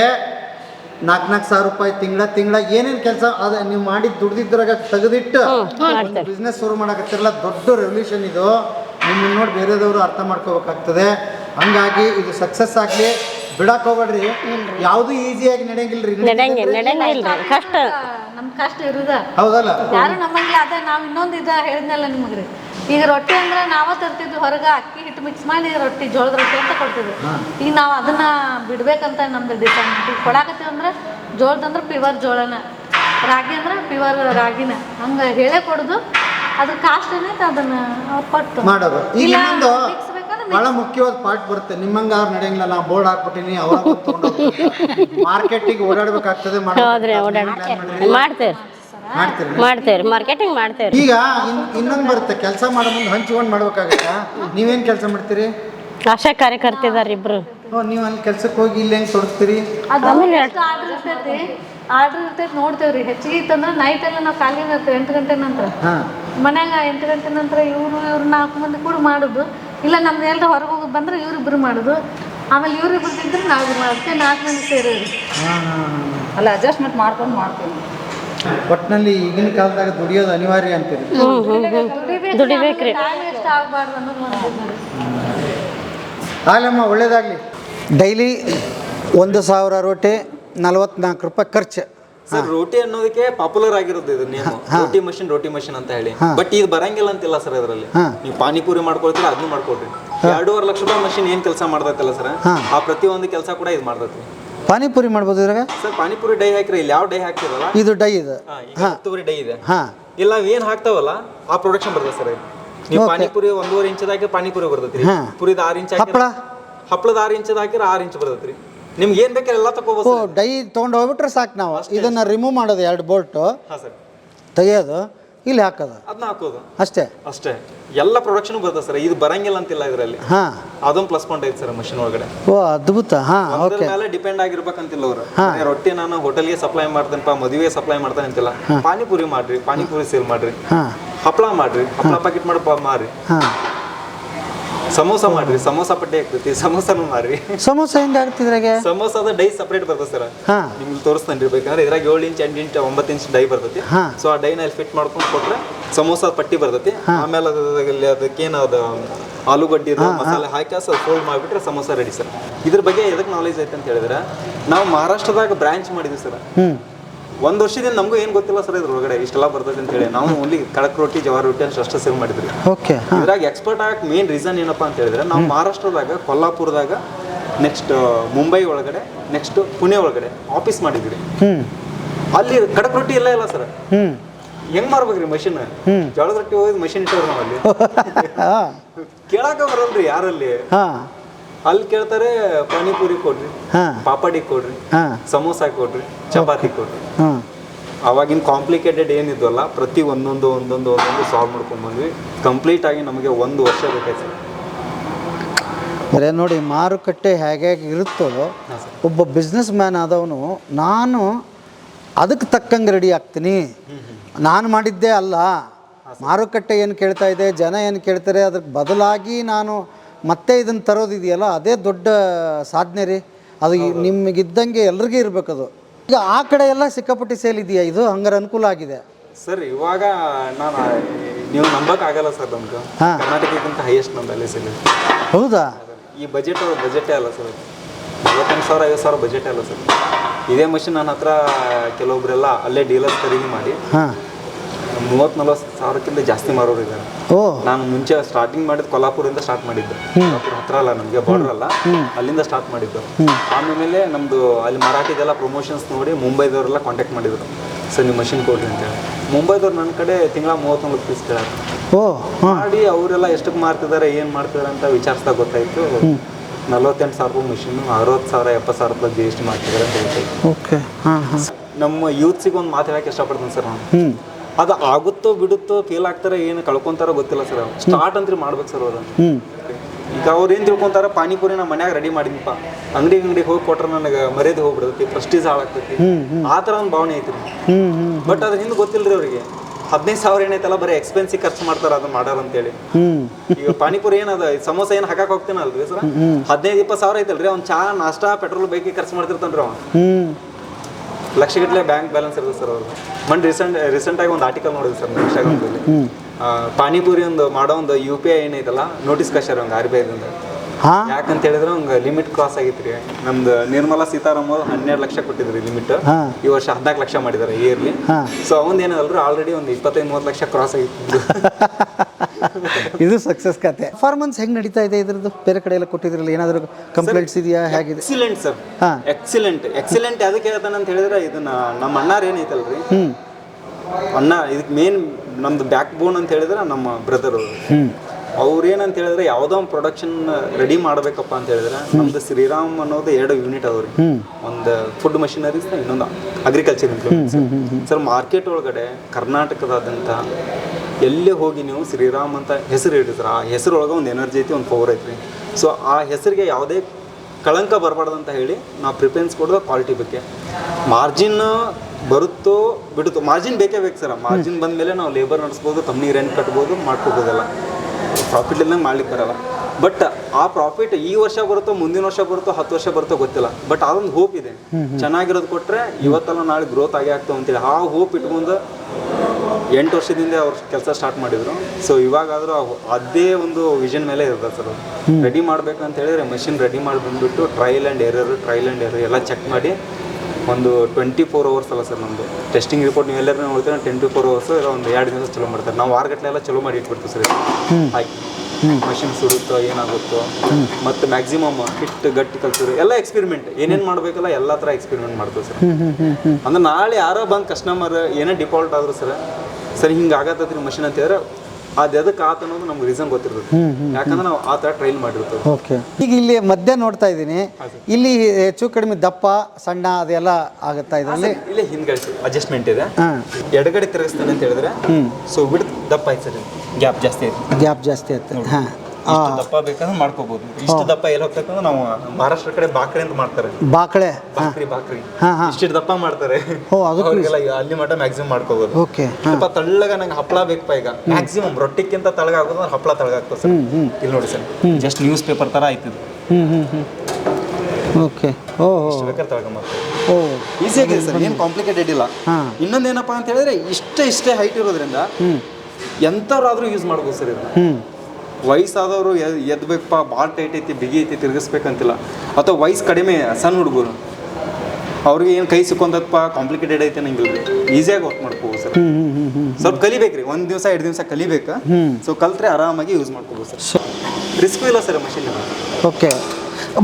ನಾಲ್ಕು ನಾಲ್ಕು ಸಾವಿರ ರೂಪಾಯಿ ತಿಂಗಳ ತಿಂಗಳ ಏನೇನ್ ಕೆಲಸ ಅದ ನೀವು ಮಾಡಿ ದುಡ್ದಿದ್ರಾಗ ತೆಗೆದಿಟ್ಟು ಬಿಸ್ನೆಸ್ ಶುರು ಮಾಡಕತ್ತಿರಲ್ಲ ದೊಡ್ಡ ರೆವಲ್ಯೂಷನ್ ಇದು. ನಿಮ್ಮನ್ನ ನೋಡಿ ಬೇರೆದವರು ಅರ್ಥ ಮಾಡ್ಕೋಬೇಕಾಗ್ತದೆ. ಹಂಗಾಗಿ ಇದು ಸಕ್ಸಸ್ ಆಗ್ಲಿ ಬಿಡಕ್ ಹೋಗ್ಬೇಡ್ರಿ. ಯಾವುದು ಈಸಿಯಾಗಿ ನಡೆಯಂಗಿಲ್ರಿ. ನಡೆಯಂಗೆ ನಡೆಯಂಗಿಲ್ರಿ ಕಷ್ಟ. ನಮ್ ಕಷ್ಟ ಇರುದ. ಹೌದಲ್ಲ? ಯಾರು ನಮ್ಮಂಗಿಲ್ಲ ಅದ ನಾವು ಇನ್ನೊಂದು ಇದ ಹೇಳಿದ್ನಲ್ಲ ನಿಮಗ್ರಿ ಈಗ ರೊಟ್ಟಿ ಅಂದ್ರೆ ನಾವ ತರ್ತಿದ್ವಿ ಹೊರಗ ಅಕ್ಕಿ ಹಿಟ್ಟು ಮಿಕ್ಸ್ ಮಾಡಿ ರೊಟ್ಟಿ ಜೋಳದ ರೊಟ್ಟಿ ಅಂತ ಕೊಡ್ತಿದ್ವಿ. ಈಗ ನಾವು ಅದನ್ನ ಬಿಡ್ಬೇಕಂತ ನಮ್ದು ಡಿಸೈನ್ ಈಗ ಕೊಡಾಕತ್ತೀವಿ ಅಂದ್ರೆ ಜೋಳದಂದ್ರೆ ಪ್ಯೂರ್ ಜೋಳನ. ರಾಗಿ ಅಂದ್ರೆ ಪಿವರ್ ರಾಗಿನ. ಹಂಗ ಹೇಳೇ ಕೊಡುದು. ಅದ್ರ ಕಾಸ್ಟ್ ಏನೈತೆ ಅದನ್ನ ಪಟ್ಟು ಕೊಟ್ಟು. ಮಾಡೋದು. ಇಲ್ಲ ಬಹಳ ಮುಖ್ಯವಾದ ಪಾರ್ಟ್ ಬರುತ್ತೆ. ನಿಮ್ಮಂಗ ಅವ್ರು ನಡೆಯಂಗಿಲ್ಲ ನಾ ಬೋರ್ಡ್ ಹಾಕ್ಬಿಟ್ಟಿನಿ ಅವಾಗ [laughs] ಮಾರ್ಕೆಟಿಗೆ ಓಡಾಡ್ಬೇಕಾಗ್ತದೆ ಹೌದ್ರಿ ಓಡಾಡ ಮಾಡ್ತೇವ್ರಿ ಮಾಡ್ತೀರಿ. ಮಾಡ್ತೇವ್ರಿ ಮಾರ್ಕೆಟಿಂಗ್ ಮಾಡ್ತೇವ್ರಿ. ಈಗ ಇನ್ ಇನ್ನೊಂದು ಬರುತ್ತೆ ಕೆಲಸ ಮಾಡೋ ಮುಂದೆ ಹಂಚ್ಕೊಂಡು ಮಾಡ್ಬೇಕಾಗತ್ತ? ನೀವೇನ್ ಕೆಲಸ ಮಾಡ್ತೀರಿ? ಆಶಾ ಕಾರ್ಯಕರ್ತೆ ಇದಾರೆ ಇಬ್ರು. ಓ ನೀವು ಅಲ್ಲಿ ಕೆಲ್ಸಕ್ಕೆ ಹೋಗಿ ಇಲ್ಲಿ ಹೆಂಗ್ ತೊಡಗ್ತೀರಿ? ಎಷ್ಟು ಆರ್ಡರ್ ಇರ್ತೈತಿ ಆರ್ಡರ್ ಇರ್ತೈತಿ ನೋಡ್ತೇವ್ರಿ. ಹೆಚ್ಚಿಗೆ ಇತ್ತಂದ್ರೆ ನೈಟ್ ಎಲ್ಲ ನಾವು ಖಾಲಿ ಇರ್ತೇವೆ ಎಂಟು ಗಂಟೆ ನಂತರ. ಹಾಂ. ಮನ್ಯಾಗ ಎಂಟು ಗಂಟೆ ನಂತರ ಇವರು ಇವ್ರು ನಾಲ್ಕು ಮಂದಿ ಕೂಡ ಮಾಡೋದು. ಇಲ್ಲ ನಮ್ದು ಎಲ್ಲರೂ ಹೊರಗೆ ಹೋಗಿ ಬಂದ್ರೆ ಇವ್ರಿಬ್ರು ಮಾಡೋದು. ಆಮೇಲೆ ಇವ್ರಿಬ್ರು ತಿಂದ್ರೆ ನಾವು ಮಾಡ್ತೀವಿ ನಾಲ್ಕು ಮಂದಿ ಸೇರೋದು. ಅಲ್ಲ ಅಡ್ಜಸ್ಟ್ಮೆಂಟ್ ಮಾಡ್ಕೊಂಡು ಮಾಡ್ತೀವಿ. ಒಟ್ಟಿನಲ್ಲಿ ಈಗಿನ ಕಾಲದಾಗ ದುಡಿಯೋದು ಅನಿವಾರ್ಯ ಅಂತೀರಿ? ದುಡಿಬೇಕ್ರಿ ಆಗಬಾರ್ದು ಅನ್ನೋದು. ಆಗ್ಲಮ್ಮ ಒಳ್ಳೇದಾಗಲಿ. ಡೈಲಿ ಒಂದು ಸಾವಿರ ರೋಟಿ ನಲವತ್ನಾಲ್ಕು ರೂಪಾಯಿ ಖರ್ಚು. ಸರ್ ರೋಟಿ ಅನ್ನೋದಕ್ಕೆ ಪಾಪ್ಯುಲರ್ ಆಗಿರೋದು ಇದು ನೇಮ್ ರೋಟಿ ಮಷಿನ್ ರೋಟಿ ಮಷಿನ್ ಅಂತ ಹೇಳಿ. ಬಟ್ ಇದು ಬರಂಗಿಲ್ಲ ಅಂತಿಲ್ಲ ಸರ್ ಇದರಲ್ಲಿ. ನೀವು ಪಾನಿಪುರಿ ಮಾಡ್ಕೊಳ್ತೀರ ಅದನ್ನು ಮಾಡ್ಕೊಳ್ರಿ. ಎರಡೂವರೆ ಲಕ್ಷ ರೂಪಾಯಿ ಮಷಿನ್ ಏನ್ ಕೆಲಸ ಮಾಡ್ದೈತಲ್ಲ ಸರ್? ಆ ಪ್ರತಿಯೊಂದು ಕೆಲಸ ಕೂಡ ಇದು ಮಾಡ್ದೈತಿ. ಪಾನಿಪುರಿ ಮಾಡ್ಬೋದು ಇದ್ರಾಗ? ಸರ್ ಪಾನಿಪುರಿ ಡೈ ಹಾಕಿರಿ ಇಲ್ಲಿ ಯಾವ ಡೈ ಹಾಕ್ತಿರಲ್ಲ? ಇದು ಡೈ ಇದೆ. ಹತ್ತುವರೆ ಡೈ ಇದೆ. ಇಲ್ಲ ಏನ್ ಹಾಕ್ತಾವಲ್ಲ ಆ ಪ್ರೊಡಕ್ಷನ್ ಬರ್ತದೆ ಸರ್ ನೀವು ಪಾನಿಪುರಿ ಒಂದೂವರೆ ಇಂಚದ ಹಾಕಿ ಪಾನಿಪುರಿ ಬರ್ತೈತಿ. ಪುರಿದ ಆರು ಇಂಚ್ ಹಪ್ಪಳ? ಹಪ್ಪಳದ ಆರು ಇಂಚದ ಹಾಕಿರ ಆರು ಇಂಚ್ ಬರ್ತೈತ್ರಿ. ನಿಮ್ಗೆ ಏನು ಬೇಕಾದ್ರೆ ಎಲ್ಲ ತಗೋಬೋದು ಓ ಡೈ ತೊಗೊಂಡು ಹೋಗ್ಬಿಟ್ರೆ ಸಾಕು ನಾವು. ಇದನ್ನು ರಿಮೂವ್ ಮಾಡೋದು ಎರಡು ಬೋಲ್ಟು. ಹಾ ಸರ್. ತೆಗಿಯೋದು. ಇಲ್ಲಿ ಹಾಕೋದು. ಅದನ್ನ ಹಾಕೋದು. ಅಷ್ಟೇ. ಅಷ್ಟೇ. ಎಲ್ಲ ಪ್ರೊಡಕ್ಷನ್ ಬರ್ತದೆ ಸರ್. ಇದು ಬರಂಗಿಲ್ಲ ಅಂತಿಲ್ಲ ಇದರಲ್ಲಿ. ಹಾಂ. ಅದೊಂದು ಪ್ಲಸ್ ಪಾಯಿಂಟ್ ಐತೆ ಸರ್ ಮಷಿನ್ ಒಳಗಡೆ. ಓ ಅದ್ಭುತ. ಹಾಂ ಅದ್ರ ಓಕೆ ಮೇಲೆ ಡಿಪೆಂಡ್ ಆಗಿರ್ಬೇಕಂತಿಲ್ಲ ಅವರು. ರೊಟ್ಟಿ ನಾನು ಹೋಟೆಲ್ಗೆ ಸಪ್ಲೈ ಮಾಡ್ತೇನಪ್ಪ ಮದುವೆ ಸಪ್ಲೈ ಮಾಡ್ತಾನೆ ಅಂತಿಲ್ಲ. ಪಾನಿಪುರಿ ಮಾಡ್ರಿ ಪಾನಿಪುರಿ ಸೇಲ್ ಮಾಡ್ರಿ. ಹಾಂ. ಹಪ್ಪಳ ಮಾಡ್ರಿ ಹಪ್ಪಳ ಪ್ಯಾಕೆಟ್ ಮಾಡಿ ಮಾರಿ ಹಾಂ. ಸಮೋಸ ಮಾಡ್ರಿ ಸಮೋಸ ಪಟ್ಟಿ ಆಗ್ತೈತಿ ಸಮೋಸನು ಮಾಡ್ರಿ ಸಮೋಸ ಹೆಂಗೆ ಆಗ್ತಿದ್ರಾಗೆ ಸಮೋಸದ ಡೈ ಸಪ್ರೇಟ್ ಬರ್ತದೆ ಸರ್. ಹಾಂ. ನಿಮ್ಗೆ ತೋರಿಸ್ತಾನೆ ಬೇಕಂದ್ರೆ ಇದ್ರಾಗ ಏಳು ಇಂಚ್ ಎಂಟು ಇಂಚ್ ಒಂಬತ್ತು ಇಂಚ್ ಡೈ ಬರ್ತೈತಿ. ಹಾ. ಸೊ ಆ ಡೈನ ಅಲ್ಲಿ ಫಿಟ್ ಮಾಡ್ಕೊಂಡು ಕೊಟ್ರೆ ಸಮೋಸ ಪಟ್ಟಿ ಬರ್ತೈತಿ. ಆಮೇಲೆ ಅದ್ರಲ್ಲಿ ಅದಕ್ಕೇನು ಅದು ಆಲೂಗಡ್ಡಿ ಮಸಾಲೆ ಹಾಕಿ ಸರ್ ಫೋಲ್ಡ್ ಮಾಡಿಬಿಟ್ರೆ ಸಮೋಸ ರೆಡಿ ಸರ್. ಇದ್ರ ಬಗ್ಗೆ ಎದಕ್ಕೆ ನಾಲೆಜ್ ಐತೆ ಅಂತ ಹೇಳಿದ್ರೆ ನಾವು ಮಹಾರಾಷ್ಟ್ರದಾಗ ಬ್ರಾಂಚ್ ಮಾಡಿದ್ವಿ ಸರ್. ಒಂದು ವರ್ಷದಿಂದ ನಮಗೂ ಏನು ಗೊತ್ತಿಲ್ಲ ಸರ್ ಇದ್ರ ಒಳಗಡೆ ಇಷ್ಟೆಲ್ಲ ಬರ್ತದೆ ಅಂತ ಹೇಳಿ. ನಾವು ಓನ್ಲಿ ಕಡಕ್ ರೊಟ್ಟಿ ಜವಾರ್ ರೊಟ್ಟಿ ಅಂತ ಅಷ್ಟೇ ಸೇವ್ ಮಾಡಿದ್ರಿ ಓಕೆ ಇದ್ರಾಗ ಎಕ್ಸ್ಪರ್ಟ್ ಆಗಕ್ಕೆ ಮೇನ್ ರೀಸನ್ ಏನಪ್ಪ ಅಂತ ಹೇಳಿದ್ರೆ ನಾವು ಮಹಾರಾಷ್ಟ್ರದಾಗ ಕೊಲ್ಲಾಪುರದಾಗ ನೆಕ್ಸ್ಟ್ ಮುಂಬೈ ಒಳಗಡೆ ನೆಕ್ಸ್ಟ್ ಪುಣೆ ಒಳಗಡೆ ಆಫೀಸ್ ಮಾಡಿದ್ರಿ ಅಲ್ಲಿ ಕಡಕ್ ರೊಟ್ಟಿ ಎಲ್ಲ ಇಲ್ಲ ಸರ್. ಹೆಂಗ್ ಮಾಡ್ಬೇಕ್ರಿ ಮಷಿನ್ ಜೋಳದ ರೊಟ್ಟಿ ಹೋಗಿ ಮಷಿನ್ ಇಟ್ಟವ್ರಿ ನಾವು ಅಲ್ಲಿ ಹಾಂ. ಕೇಳಾಕ ಬರಲ್ರಿ ಯಾರಲ್ಲಿ? ಅಲ್ಲಿ ಕೇಳ್ತಾರೆ ಪಾನಿಪುರಿ ಕೊಡ್ರಿ ಪಾಪಾಡಿ ಕೊಡ್ರಿ ಸಮೋಸ ಕೊಡ್ರಿ ಚಪಾತಿ ಕೊಡ್ರಿ. ಹಾಂ ಅವಾಗಿನ ಕಾಂಪ್ಲಿಕೇಟೆಡ್ ಏನಿದ್ವಲ್ಲ ಪ್ರತಿ ಒಂದೊಂದು ಒಂದೊಂದು ಒಂದೊಂದು ಸಾಲ್ವ್ ಮಾಡ್ಕೊಂಡ್ಬಂದ್ವಿ ಬಂದ್ವಿ. ಕಂಪ್ಲೀಟ್ ಆಗಿ ನಮಗೆ ಒಂದು ವರ್ಷ ಬೇಕಾಯ್ತು. ಅದೇ ನೋಡಿ ಮಾರುಕಟ್ಟೆ ಹೇಗೆ ಇರುತ್ತೋ ಒಬ್ಬ ಬಿಸ್ನೆಸ್ ಮ್ಯಾನ್ ಆದವನು ನಾನು ಅದಕ್ಕೆ ತಕ್ಕಂಗೆ ರೆಡಿ ಆಗ್ತೀನಿ. ನಾನು ಮಾಡಿದ್ದೇ ಅಲ್ಲ. ಮಾರುಕಟ್ಟೆ ಏನು ಕೇಳ್ತಾ ಇದೆ ಜನ ಏನು ಕೇಳ್ತಾರೆ ಅದಕ್ಕೆ ಬದಲಾಗಿ ನಾನು ಮತ್ತೆ ಇದನ್ನು ತರೋದಿದೆಯಲ್ಲ ಅದೇ ದೊಡ್ಡ ಸಾಧನೆ ರೀ. ಅದು ನಿಮಗಿದ್ದಂಗೆ ಎಲ್ರಿಗೂ ಇರಬೇಕದು. ಈಗ ಆ ಕಡೆ ಎಲ್ಲ ಸಿಕ್ಕಾಪಟ್ಟಿ ಸೇಲ್ ಇದೆಯಾ? ಇದು ಹಂಗಾರೆ ಅನುಕೂಲ ಆಗಿದೆ. ಸರ್ ಇವಾಗ ನಾನು ನೀವು ನಂಬಕ್ ಆಗಲ್ಲ ಸರ್ ನಮ್ಗೆ. ಹಾಂ. ಕರ್ನಾಟಕಕ್ಕಿಂತ ಹೈಯೆಸ್ಟ್ ನಂಬಲ್ಲಿ ಸೇಲ್ ಹೌದಾ? ಈ ಬಜೆಟ್ ಬಜೆಟೇ ಅಲ್ಲ ಸರ್. ನಲವತ್ತೆಂಟು ಸಾವಿರ ಐವತ್ತು ಸಾವಿರ ಬಜೆಟೇ ಅಲ್ಲ ಸರ್. ಇದೇ ಮಷಿನ್ ನನ್ನ ಹತ್ರ ಕೆಲವೊಬ್ರೆಲ್ಲ ಅಲ್ಲೇ ಡೀಲರ್ಸ್ ಖರೀದಿ ಮಾಡಿ ಹಾಂ. ಮೂವತ್ತು ನಲ್ವತ್ತು ಸಾವಿರಕ್ಕಿಂತ ಜಾಸ್ತಿ ಮಾರೋರು ಇದ್ದಾರೆ. ಓ. ನಾನು ಮುಂಚೆ ಸ್ಟಾರ್ಟಿಂಗ್ ಮಾಡಿದ್ದು ಕೊಲ್ಲಾಪುರದಿಂದ ಸ್ಟಾರ್ಟ್ ಮಾಡಿದ್ದು. ಕೊಲ್ಲಾಪುರ ಹತ್ರ ಅಲ್ಲ ನಮಗೆ ಬಾರ್ಡರ್ ಅಲ್ಲ. ಅಲ್ಲಿಂದ ಸ್ಟಾರ್ಟ್ ಮಾಡಿದ್ದು. ಆಮೇಲೆ ನಮ್ದು ಅಲ್ಲಿ ಮರಾಠಿದೆಲ್ಲ ಪ್ರಮೋಷನ್ಸ್ ನೋಡಿ ಮುಂಬೈದವರೆಲ್ಲ ಕಾಂಟ್ಯಾಕ್ಟ್ ಮಾಡಿದ್ರು. ಸರ್ ನೀವು ಮಷಿನ್ ಕೊಡ್ರಿ ಅಂತೇಳಿ ಮುಂಬೈದವ್ರು ನನ್ನ ಕಡೆ ತಿಂಗಳ ಮೂವತ್ತೊಂಬತ್ತು ಪೀಸ್ ಕೇಳಾರ ಓ ಮಾಡಿ ಅವರೆಲ್ಲ ಎಷ್ಟಕ್ಕೆ ಮಾರ್ತಿದ್ದಾರೆ ಏನು ಮಾಡ್ತಿದ್ದಾರೆ ಅಂತ ವಿಚಾರಿಸ್ದಾಗ ಗೊತ್ತಾಯಿತು. ನಲ್ವತ್ತೆಂಟು ಸಾವಿರ ರೂಪಾಯಿ ಮಿಷಿನ್ ಅರವತ್ತು ಸಾವಿರ ಎಪ್ಪತ್ತು ಸಾವಿರ ರೂಪಾಯಿ ಜಿ ಎಸ್ ಟಿ ಮಾಡ್ತಿದ್ದಾರೆ ಅಂತ ಗೊತ್ತಾಯ್ತು. ಓಕೆ ನಮ್ಮ ಯೂತ್ಸಿಗೆ ಒಂದು ಮಾತು ಹೇಳಕ್ಕೆ ಇಷ್ಟಪಡ್ತೀನಿ ಸರ್ ನಾನು. ಅದು ಆಗುತ್ತೋ ಬಿಡುತ್ತೋ ಫೇಲ್ ಆಗ್ತಾರ ಏನು ಕಳ್ಕೊಂತಾರೋ ಗೊತ್ತಿಲ್ಲ ಸರ್ ಸ್ಟಾರ್ಟ್ ಅಂತ್ರಿ ಮಾಡ್ಬೇಕು ಸರ್ ಅವ್ರು. ಈಗ ಅವ್ರು ಏನು ತಿಳ್ಕೊಂತಾರ ಪಾನಿಪುರಿ ನಮ್ಮ ಮನ್ಯಾಗ ರೆಡಿ ಮಾಡಿದ್ನಪ್ಪ. ಅಂಗಡಿ ಅಂಗಡಿಗೆ ಹೋಗಿ ಕೊಟ್ರೆ ನನಗೆ ಮರ್ಯಾದೆ ಹೋಗ್ಬಿಡ್ತೈತಿ ಪ್ರೆಸ್ಟೀಜ್ ಹಾಳಾಗ್ತೈತಿ. ಆ ಥರ ಒಂದು ಭಾವನೆ ಐತ್ರಿ. ಬಟ್ ಅದ್ರ ಹಿಂದೆ ಗೊತ್ತಿಲ್ಲ ರೀ ಅವರಿಗೆ. ಹದಿನೈದು ಸಾವಿರ ಏನೈತಲ್ಲ ಬರೀ ಎಕ್ಸ್ಪೆನ್ಸಿವ್ ಖರ್ಚು ಮಾಡ್ತಾರ ಅದನ್ನ ಮಾಡ್ಯಾರ ಅಂತೇಳಿ. ಈಗ ಪಾನಿಪುರಿ ಏನದ ಸಮೋಸ ಏನು ಹಾಕಕ್ ಹೋಗ್ತೇನಲ್ರಿ ಸರ್ ಹದಿನೈದು ಇಪ್ಪತ್ತು ಸಾವಿರ ಐತಲ್ರಿ ಅವ್ನು ಚಾ ನಾಷ್ಟಾ ಪೆಟ್ರೋಲ್ ಬೈಕ್ ಖರ್ಚು ಮಾಡ್ತಿರ್ತಾನ್ರಿ ಅವ ಹ್ಞೂ ಲಕ್ಷಗಟ್ಟಲೆ ಬ್ಯಾಂಕ್ ಬ್ಯಾಲೆನ್ಸ್ ಇರುತ್ತೆ ಸರ್ ಅವ್ರದ್ದು. ಮೊನ್ನೆ ರೀಸೆಂಟ್ ಆಗಿ ಒಂದು ಆರ್ಟಿಕಲ್ ನೋಡಿದೆ ಸರ್ ಇನ್ಸ್ಟಾಗ್ರಾಮ್ದಲ್ಲಿ ಆ, ಪಾನಿಪುರಿ ಒಂದು ಮಾಡೋ ಒಂದು ಯು ಪಿ ಐ ಏನೈತಲ್ಲ ನೋಟಿಸ್ ಕಳ್ಸ್ಯಾರ ಹಂಗೆ ಆರ್ ಬಿ ಐದಿಂದ ಹಾಂ? ಯಾಕಂತ ಹೇಳಿದ್ರೆ ಹಂಗೆ ಲಿಮಿಟ್ ಕ್ರಾಸ್ ಆಗೈತ್ರಿ. ನಮ್ದು ನಿರ್ಮಲಾ ಸೀತಾರಾಮ್ ಅವ್ರು ಹನ್ನೆರಡು ಲಕ್ಷ ಕೊಟ್ಟಿದ್ರಿ ಲಿಮಿಟ್ ಈ ವರ್ಷ ಹದಿನಾಲ್ಕು ಲಕ್ಷ ಮಾಡಿದ್ದಾರೆ ಇಯರ್ಲಿ. ಸೊ ಅವಂದ್ ಏನಲ್ರಿ ಆಲ್ರೆಡಿ ಒಂದು ಇಪ್ಪತ್ತೈದು ಮೂವತ್ತು ಲಕ್ಷ ಕ್ರಾಸ್ ಆಗಿತ್ತು. [laughs] ಇದು ಸಕ್ಸಸ್ ಕತೆ. ಪರ್ಫಾರ್ಮೆನ್ಸ್ ಹೆಂಗ್ ನಡೀತಾ ಇದೆ ಇದ್ರದ್ದು? ಬೇರೆ ಕಡೆ ಎಲ್ಲ ಕೊಟ್ಟಿದ್ರಲ್ಲ ಏನಾದರೂ ಕಂಪ್ಲೇಂಟ್ಸ್ ಇದೆಯಾ? ಹೇಗಿದೆ? Excellent sir. ಹಾ. ಎಕ್ಸಿಲೆಂಟ್ ಎಕ್ಸಿಲೆಂಟ್ ಅದಕ್ಕೆ ಹೇಳ್ತಾನೆ ಅಂತ ಹೇಳಿದ್ರೆ ಇದನ್ನ ನಮ್ಮ ಅಣ್ಣಾರ್ ಏನೈತಲ್ರಿ? ಹ್ಞೂ ಅಣ್ಣ ಇದಕ್ಕೆ ಮೇನ್ ನಮ್ದು ಬ್ಯಾಕ್ ಬೋನ್ ಅಂತ ಹೇಳಿದ್ರೆ ನಮ್ಮ ಬ್ರದರ್ ಅವರು. ಅವ್ರು ಏನಂತ ಹೇಳಿದ್ರೆ ಯಾವುದೋ ಒಂದು ಪ್ರೊಡಕ್ಷನ್ ರೆಡಿ ಮಾಡ್ಬೇಕಪ್ಪ ಅಂತ ಹೇಳಿದ್ರೆ ನಮ್ದು ಶ್ರೀರಾಮ್ ಅನ್ನೋದು ಎರಡು ಯೂನಿಟ್ ಅದಾವ್ರಿ. ಒಂದು ಫುಡ್ ಮಷಿನರೀಸ್ ಇನ್ನೊಂದು ಅಗ್ರಿಕಲ್ಚರ್ ಸರ್ ಮಾರ್ಕೆಟ್ ಒಳಗಡೆ ಕರ್ನಾಟಕದಾದ್ಯಂತ ಎಲ್ಲೇ ಹೋಗಿ ನೀವು ಶ್ರೀರಾಮ್ ಅಂತ ಹೆಸರು ಹಿಡಿದ್ರೆ ಆ ಹೆಸರೊಳಗೆ ಒಂದು ಎನರ್ಜಿ ಐತಿ ಒಂದು ಪವರ್ ಐತ್ರಿ. ಸೊ ಆ ಹೆಸರಿಗೆ ಯಾವುದೇ ಕಳಂಕ ಬರಬಾರ್ದು ಅಂತ ಹೇಳಿ ನಾವು ಪ್ರಿಫರೆನ್ಸ್ ಕೊಡೋದು ಕ್ವಾಲಿಟಿ ಬಗ್ಗೆ. ಮಾರ್ಜಿನ್ ಬರುತ್ತೋ ಬಿಡುತ್ತೋ ಮಾರ್ಜಿನ್ ಬೇಕೇ ಬೇಕು ಸರ್. ಮಾರ್ಜಿನ್ ಬಂದ ಮೇಲೆ ನಾವು ಲೇಬರ್ ನಡೆಸ್ಬೋದು ಕಂಪ್ನಿ ರೆಂಟ್ ಕಟ್ಬೋದು ಮಾಡ್ಕೋಬೋದಲ್ಲ. ಪ್ರಾಫಿಟ್ ಇಲ್ಲದಂಗೆ ಮಾಡ್ಲಿಕ್ಕೆ ಬರಲ್ಲ. ಬಟ್ ಆ ಪ್ರಾಫಿಟ್ ಈ ವರ್ಷ ಬರುತ್ತೋ ಮುಂದಿನ ವರ್ಷ ಬರುತ್ತೋ ಹತ್ತು ವರ್ಷ ಬರುತ್ತೋ ಗೊತ್ತಿಲ್ಲ. ಬಟ್ ಅದೊಂದು ಹೋಪ್ ಇದೆ. ಚೆನ್ನಾಗಿರೋದು ಕೊಟ್ಟರೆ ಇವತ್ತಲ್ಲ ನಾಳೆ ಗ್ರೋತ್ ಆಗೇ ಆಗ್ತಾವ ಅಂತೇಳಿ. ಆ ಹೋಪ್ ಇಟ್ಕೊಂಡು ಎಂಟು ವರ್ಷದಿಂದ ಅವ್ರು ಕೆಲಸ ಸ್ಟಾರ್ಟ್ ಮಾಡಿದ್ರು. ಸೊ ಇವಾಗಾದರೂ ಅದೇ ಒಂದು ವಿಷನ್ ಮೇಲೆ ಇರ್ತದೆ ಸರ್ ರೆಡಿ ಮಾಡ್ಬೇಕಂತ ಹೇಳಿದ್ರೆ ಮೆಷಿನ್ ರೆಡಿ ಮಾಡಿ ಬಂದ್ಬಿಟ್ಟು trial and error trial and error ಎಲ್ಲ ಚೆಕ್ ಮಾಡಿ ಒಂದು ಟ್ವೆಂಟಿ ಫೋರ್ ಅವರ್ಸ್ ಅಲ್ಲ ಸರ್ ನಮ್ಮದು ಟೆಸ್ಟಿಂಗ್ ರಿಪೋರ್ಟ್ ನೀವು ಎಲ್ಲರೂ ನೋಡ್ತೀರ ಟ್ವೆಂಟಿ ಫೋರ್ ಅವರ್ಸ್ ಇಲ್ಲ ಒಂದು ಎರಡು ದಿವಸ ಚಲೋ ಮಾಡ್ತಾರೆ. ನಾವು ವಾರಗಟ್ಟಲೆ ಎಲ್ಲ ಚಲೋ ಮಾಡಿ ಇಟ್ಬಿಡ್ತೀವಿ ಸರ್. ಹಾಕಿ ಮಷಿನ್ ಸುಡುತ್ತೋ ಏನಾಗುತ್ತೋ ಮತ್ತೆ ಮ್ಯಾಕ್ಸಿಮಮ್ ಹಿಟ್ ಗಟ್ಟಿ ಕಲ್ಸರು ಎಲ್ಲ ಎಕ್ಸ್ಪೆರಿಮೆಂಟ್ ಏನೇನ್ ಮಾಡಬೇಕಲ್ಲ ಎಲ್ಲ ತರ ಎಕ್ಸ್ಪೆರಿಮೆಂಟ್ ಮಾಡ್ತೇವೆ ಸರ್. ಅಂದ್ರೆ ನಾಳೆ ಯಾರೋ ಬಂದ್ ಕಸ್ಟಮರ್ ಏನೇ ಡಿಫಾಲ್ಟ್ ಆದ್ರು ಸರ್ ಸರ್ ಹಿಂಗ ಆಗತ್ತದ್ರಿ ಮಷಿನ್ ಅಂತ ಹೇಳಿದ್ರೆ ಅದು ಎದಕ್ಕೆ ಆತ ಅನ್ನೋದು ನಮ್ಗೆ ರೀಸನ್ ಗೊತ್ತಿರ್ತದೆ. ಯಾಕಂದ್ರೆ ನಾವು ಆ ತರ ಟ್ರೈನ್ ಮಾಡಿರ್ತೇವೆ. ಓಕೆ ಈಗ ಇಲ್ಲಿ ಮಧ್ಯ ನೋಡ್ತಾ ಇದ್ದೀನಿ. ಇಲ್ಲಿ ಹೆಚ್ಚು ಕಡಿಮೆ ದಪ್ಪ ಸಣ್ಣ ಅದೆಲ್ಲ ಆಗುತ್ತಾ ಇದರಲ್ಲಿ? ಇಲ್ಲಿ ಹಿಂದ್ಗಡೆ ಅಡ್ಜಸ್ಟ್ಮೆಂಟ್ ಇದೆ. ಎಡಗಡೆ ತಿರುಗಿಸ್ತಾನೆ ಅಂತ ಹೇಳಿದ್ರೆ ಸೊ ಬಿಡ್ ದಪ್ಪ ಆಯ್ತು ಸರ್. ಗ್ಯಾಪ್ ಜಾಸ್ತಿ ಐತೆ. ಗ್ಯಾಪ್ ಜಾಸ್ತಿ ಆಯ್ತು ಹಾಂ. ಇಷ್ಟು ದಪ್ಪ ಬೇಕಂದ್ರೆ ಮಾಡ್ಕೋಬಹುದು ಇಷ್ಟು ದಪ್ಪ ಎಲ್ಲಿ ಹೋಗ್ತಕ್ಕಂದ್ರೆ ನಾವು ಮಹಾರಾಷ್ಟ್ರ ಕಡೆ ಬಾಕ್ರಿ ಅಂತ ಮಾಡ್ತಾರೆ. ಬಾಕಳೆ ಬಾಕ್ರಿ ಬಾಕ್ರಿ. ಇಷ್ಟು ದಪ್ಪ ಮಾಡ್ತಾರೆ. ಓ, ಅದಕ್ಕೂ ಅವ್ರಿಗೆಲ್ಲ ಅಲ್ಲಿ ಮಟ್ಟ ಮ್ಯಾಕ್ಸಿಮಮ್ ಮಾಡ್ಕೋಬಹುದು ಓಕೆ ಸ್ವಲ್ಪ ತಳ್ಳಗ ನಂಗೆ ಹಪ್ಪಳ ಬೇಕಪ್ಪ ಈಗ. ಮ್ಯಾಕ್ಸಿಮಮ್ ರೊಟ್ಟಿಕ್ಕಿಂತ ತಳಗ ಆಗೋದು ಹಪ್ಪಳ ತಳಗ ಆಗ್ತದೆ ಸರ್. ಇಲ್ಲಿ ನೋಡಿ ಸರ್. ಜಸ್ಟ್ ನ್ಯೂಸ್ ಪೇಪರ್ ತರ ಆಯ್ತು ಇದು. ಹ್ಞೂ ಹ್ಞೂ ಹ್ಞೂ ಓಕೆ. ಓ ಬೇಕಾದ್ರೆ ತಳಗ ಮಾಡ್ತಾರೆ ಓ. ಈಸಿ ಆಗಿದೆ ಸರ್. ಏನು ಕಾಂಪ್ಲಿಕೇಟೆಡ್ ಇಲ್ಲ. ಇನ್ನೊಂದೇನಪ್ಪ ಅಂತ ಹೇಳಿದ್ರೆ ಇಷ್ಟೇ ಇಷ್ಟೇ ಹೈಟ್ ಇರೋದ್ರಿಂದ ಎಂಥವ್ರಾದ್ರೂ ಯೂಸ್ ಮಾಡ್ಬೋದು ಸರ್ ಇದನ್ನ. ವಯಸ್ಸಾದವರು ಎದ್ಬೇಕಪ್ಪ ಭಾಳ ಟೈಟ್ ಐತಿ ಬಿಗಿ ಐತಿ ತಿರ್ಗಿಸ್ಬೇಕಂತಿಲ್ಲ. ಅಥವಾ ವಯಸ್ಸು ಕಡಿಮೆ ಸಣ್ಣ ಹುಡುಗರು. ಅವ್ರಿಗೆ ಏನು ಕೈ ಸಿಕ್ಕೊಂದಪ್ಪ ಕಾಂಪ್ಲಿಕೇಟೆಡ್ ಐತೆ ನಂಗಿಲ್ಲ ಈಸಿಯಾಗಿ ವರ್ಕ್ ಮಾಡ್ಕೋಬೋದು ಸರ್. ಸ್ವಲ್ಪ ಕಲಿಬೇಕ್ರಿ. ಒಂದು ದಿವಸ ಎರಡು ದಿವಸ ಕಲಿಬೇಕು. ಸೊ ಕಲ್ತ್ರೆ ಆರಾಮಾಗಿ ಯೂಸ್ ಮಾಡ್ಕೋಬೋದು ಸರ್. ರಿಸ್ಕ್ ಇಲ್ಲ ಸರ್ ಮಷಿನ್ ಓಕೆ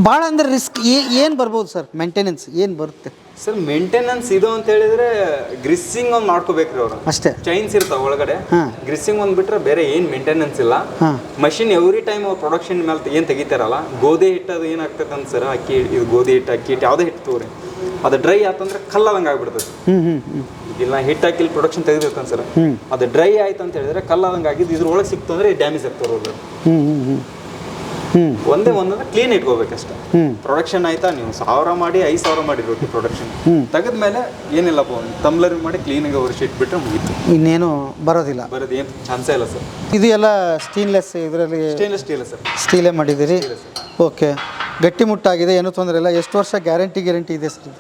ಭಾಳ ಅಂದ್ರೆ ರಿಸ್ಕ್ ಏನು ಬರ್ಬೋದು ಸರ್? ಮೇಂಟೆನೆನ್ಸ್ ಏನು ಬರುತ್ತೆ? ಸರ್ ಮೇಂಟೆನೆನ್ಸ್ ಇದು ಅಂತ ಹೇಳಿದ್ರೆ ಗ್ರಿಸ್ಸಿಂಗ್ ಒಂದು ಮಾಡ್ಕೋಬೇಕ್ರಿ ಅವರು. ಅಷ್ಟೇ. ಚೈನ್ಸ್ ಇರ್ತಾವ ಒಳಗಡೆ. ಗ್ರಿಸ್ಸಿಂಗ್ ಒಂದು ಬಿಟ್ರೆ ಬೇರೆ ಏನು ಮೇಂಟೆನೆನ್ಸ್ ಇಲ್ಲ. ಮಷಿನ್ ಎವ್ರಿ ಟೈಮ್ ಅವ್ರ ಪ್ರೊಡಕ್ಷನ್ ಮೇಲೆ ಏನು ತೆಗಿತಾರಲ್ಲ ಗೋಧಿ ಹಿಟ್ಟು ಅದು ಏನಾಗ್ತದೆ ಅಂತ ಸರ್ ಅಕ್ಕಿ ಇದು ಗೋಧಿ ಹಿಟ್ಟು ಅಕ್ಕಿ ಹಿಟ್ಟು ಯಾವುದೇ ಹಿಟ್ಟು ತಗೋರಿ. ಅದು ಡ್ರೈ ಆತಂದ್ರೆ ಕಲ್ಲದಂಗೆ ಆಗ್ಬಿಡ್ತದೆ ಇಲ್ಲ ಹಿಟ್ಟು ಹಾಕಿ ಇಲ್ಲಿ ಪ್ರೊಡಕ್ಷನ್ ತೆಗೆದಿರ್ತಾನೆ ಸರ್ ಅದು ಡ್ರೈ ಆಯ್ತು ಅಂತ ಹೇಳಿದ್ರೆ ಕಲ್ಲದಂಗೆ ಆಗಿದ್ದು ಇದ್ರೊಳಗೆ ಸಿಕ್ತು ಅಂದ್ರೆ ಡ್ಯಾಮೇಜ್ ಆಗ್ತಾರೆ ಒಂದೇ ಒಂದನ್ನ ಕ್ಲೀನ್ ಇಟ್ಕೋಬೇಕಷ್ಟ. ಹ್ಮ್. ಪ್ರೊಡಕ್ಷನ್ ಆಯ್ತಾ? ನೀವು ಸಾವಿರ ಮಾಡಿ ಐದು ಸಾವಿರ ಮಾಡಿ ರೊಟ್ಟಿ ಪ್ರೊಡಕ್ಷನ್ ತೆಗೆದ ಮೇಲೆ ಏನಿಲ್ಲಪ್ಪ ಒಂದು ಮಾಡಿ ಮಾಡಿ ಕ್ಲೀನಾಗಿ ಒರೆಸಿ ಇಟ್ಬಿಟ್ರೆ ಮುಗೀತು. ಇನ್ನೇನು ಬರೋದಿಲ್ಲ. ಬರೋದು ಏನು ಚಾನ್ಸೇ ಇಲ್ಲ ಸರ್ ಇದು ಎಲ್ಲ ಸ್ಟೀನ್ಲೆಸ್ ಇದರಲ್ಲಿ ಸ್ಟೇನ್ಲೆಸ್ ಸ್ಟೀಲ್ ಸರ್ ಸ್ಟೀಲೇ ಮಾಡಿದಿರಿ ಓಕೆ ಗಟ್ಟಿಮುಟ್ಟಾಗಿದೆ ಏನೂ ತೊಂದರೆ ಇಲ್ಲ. ಎಷ್ಟು ವರ್ಷ ಗ್ಯಾರಂಟಿ ಗ್ಯಾರಂಟಿ ಇದೆ ಸರ್ ಇದು?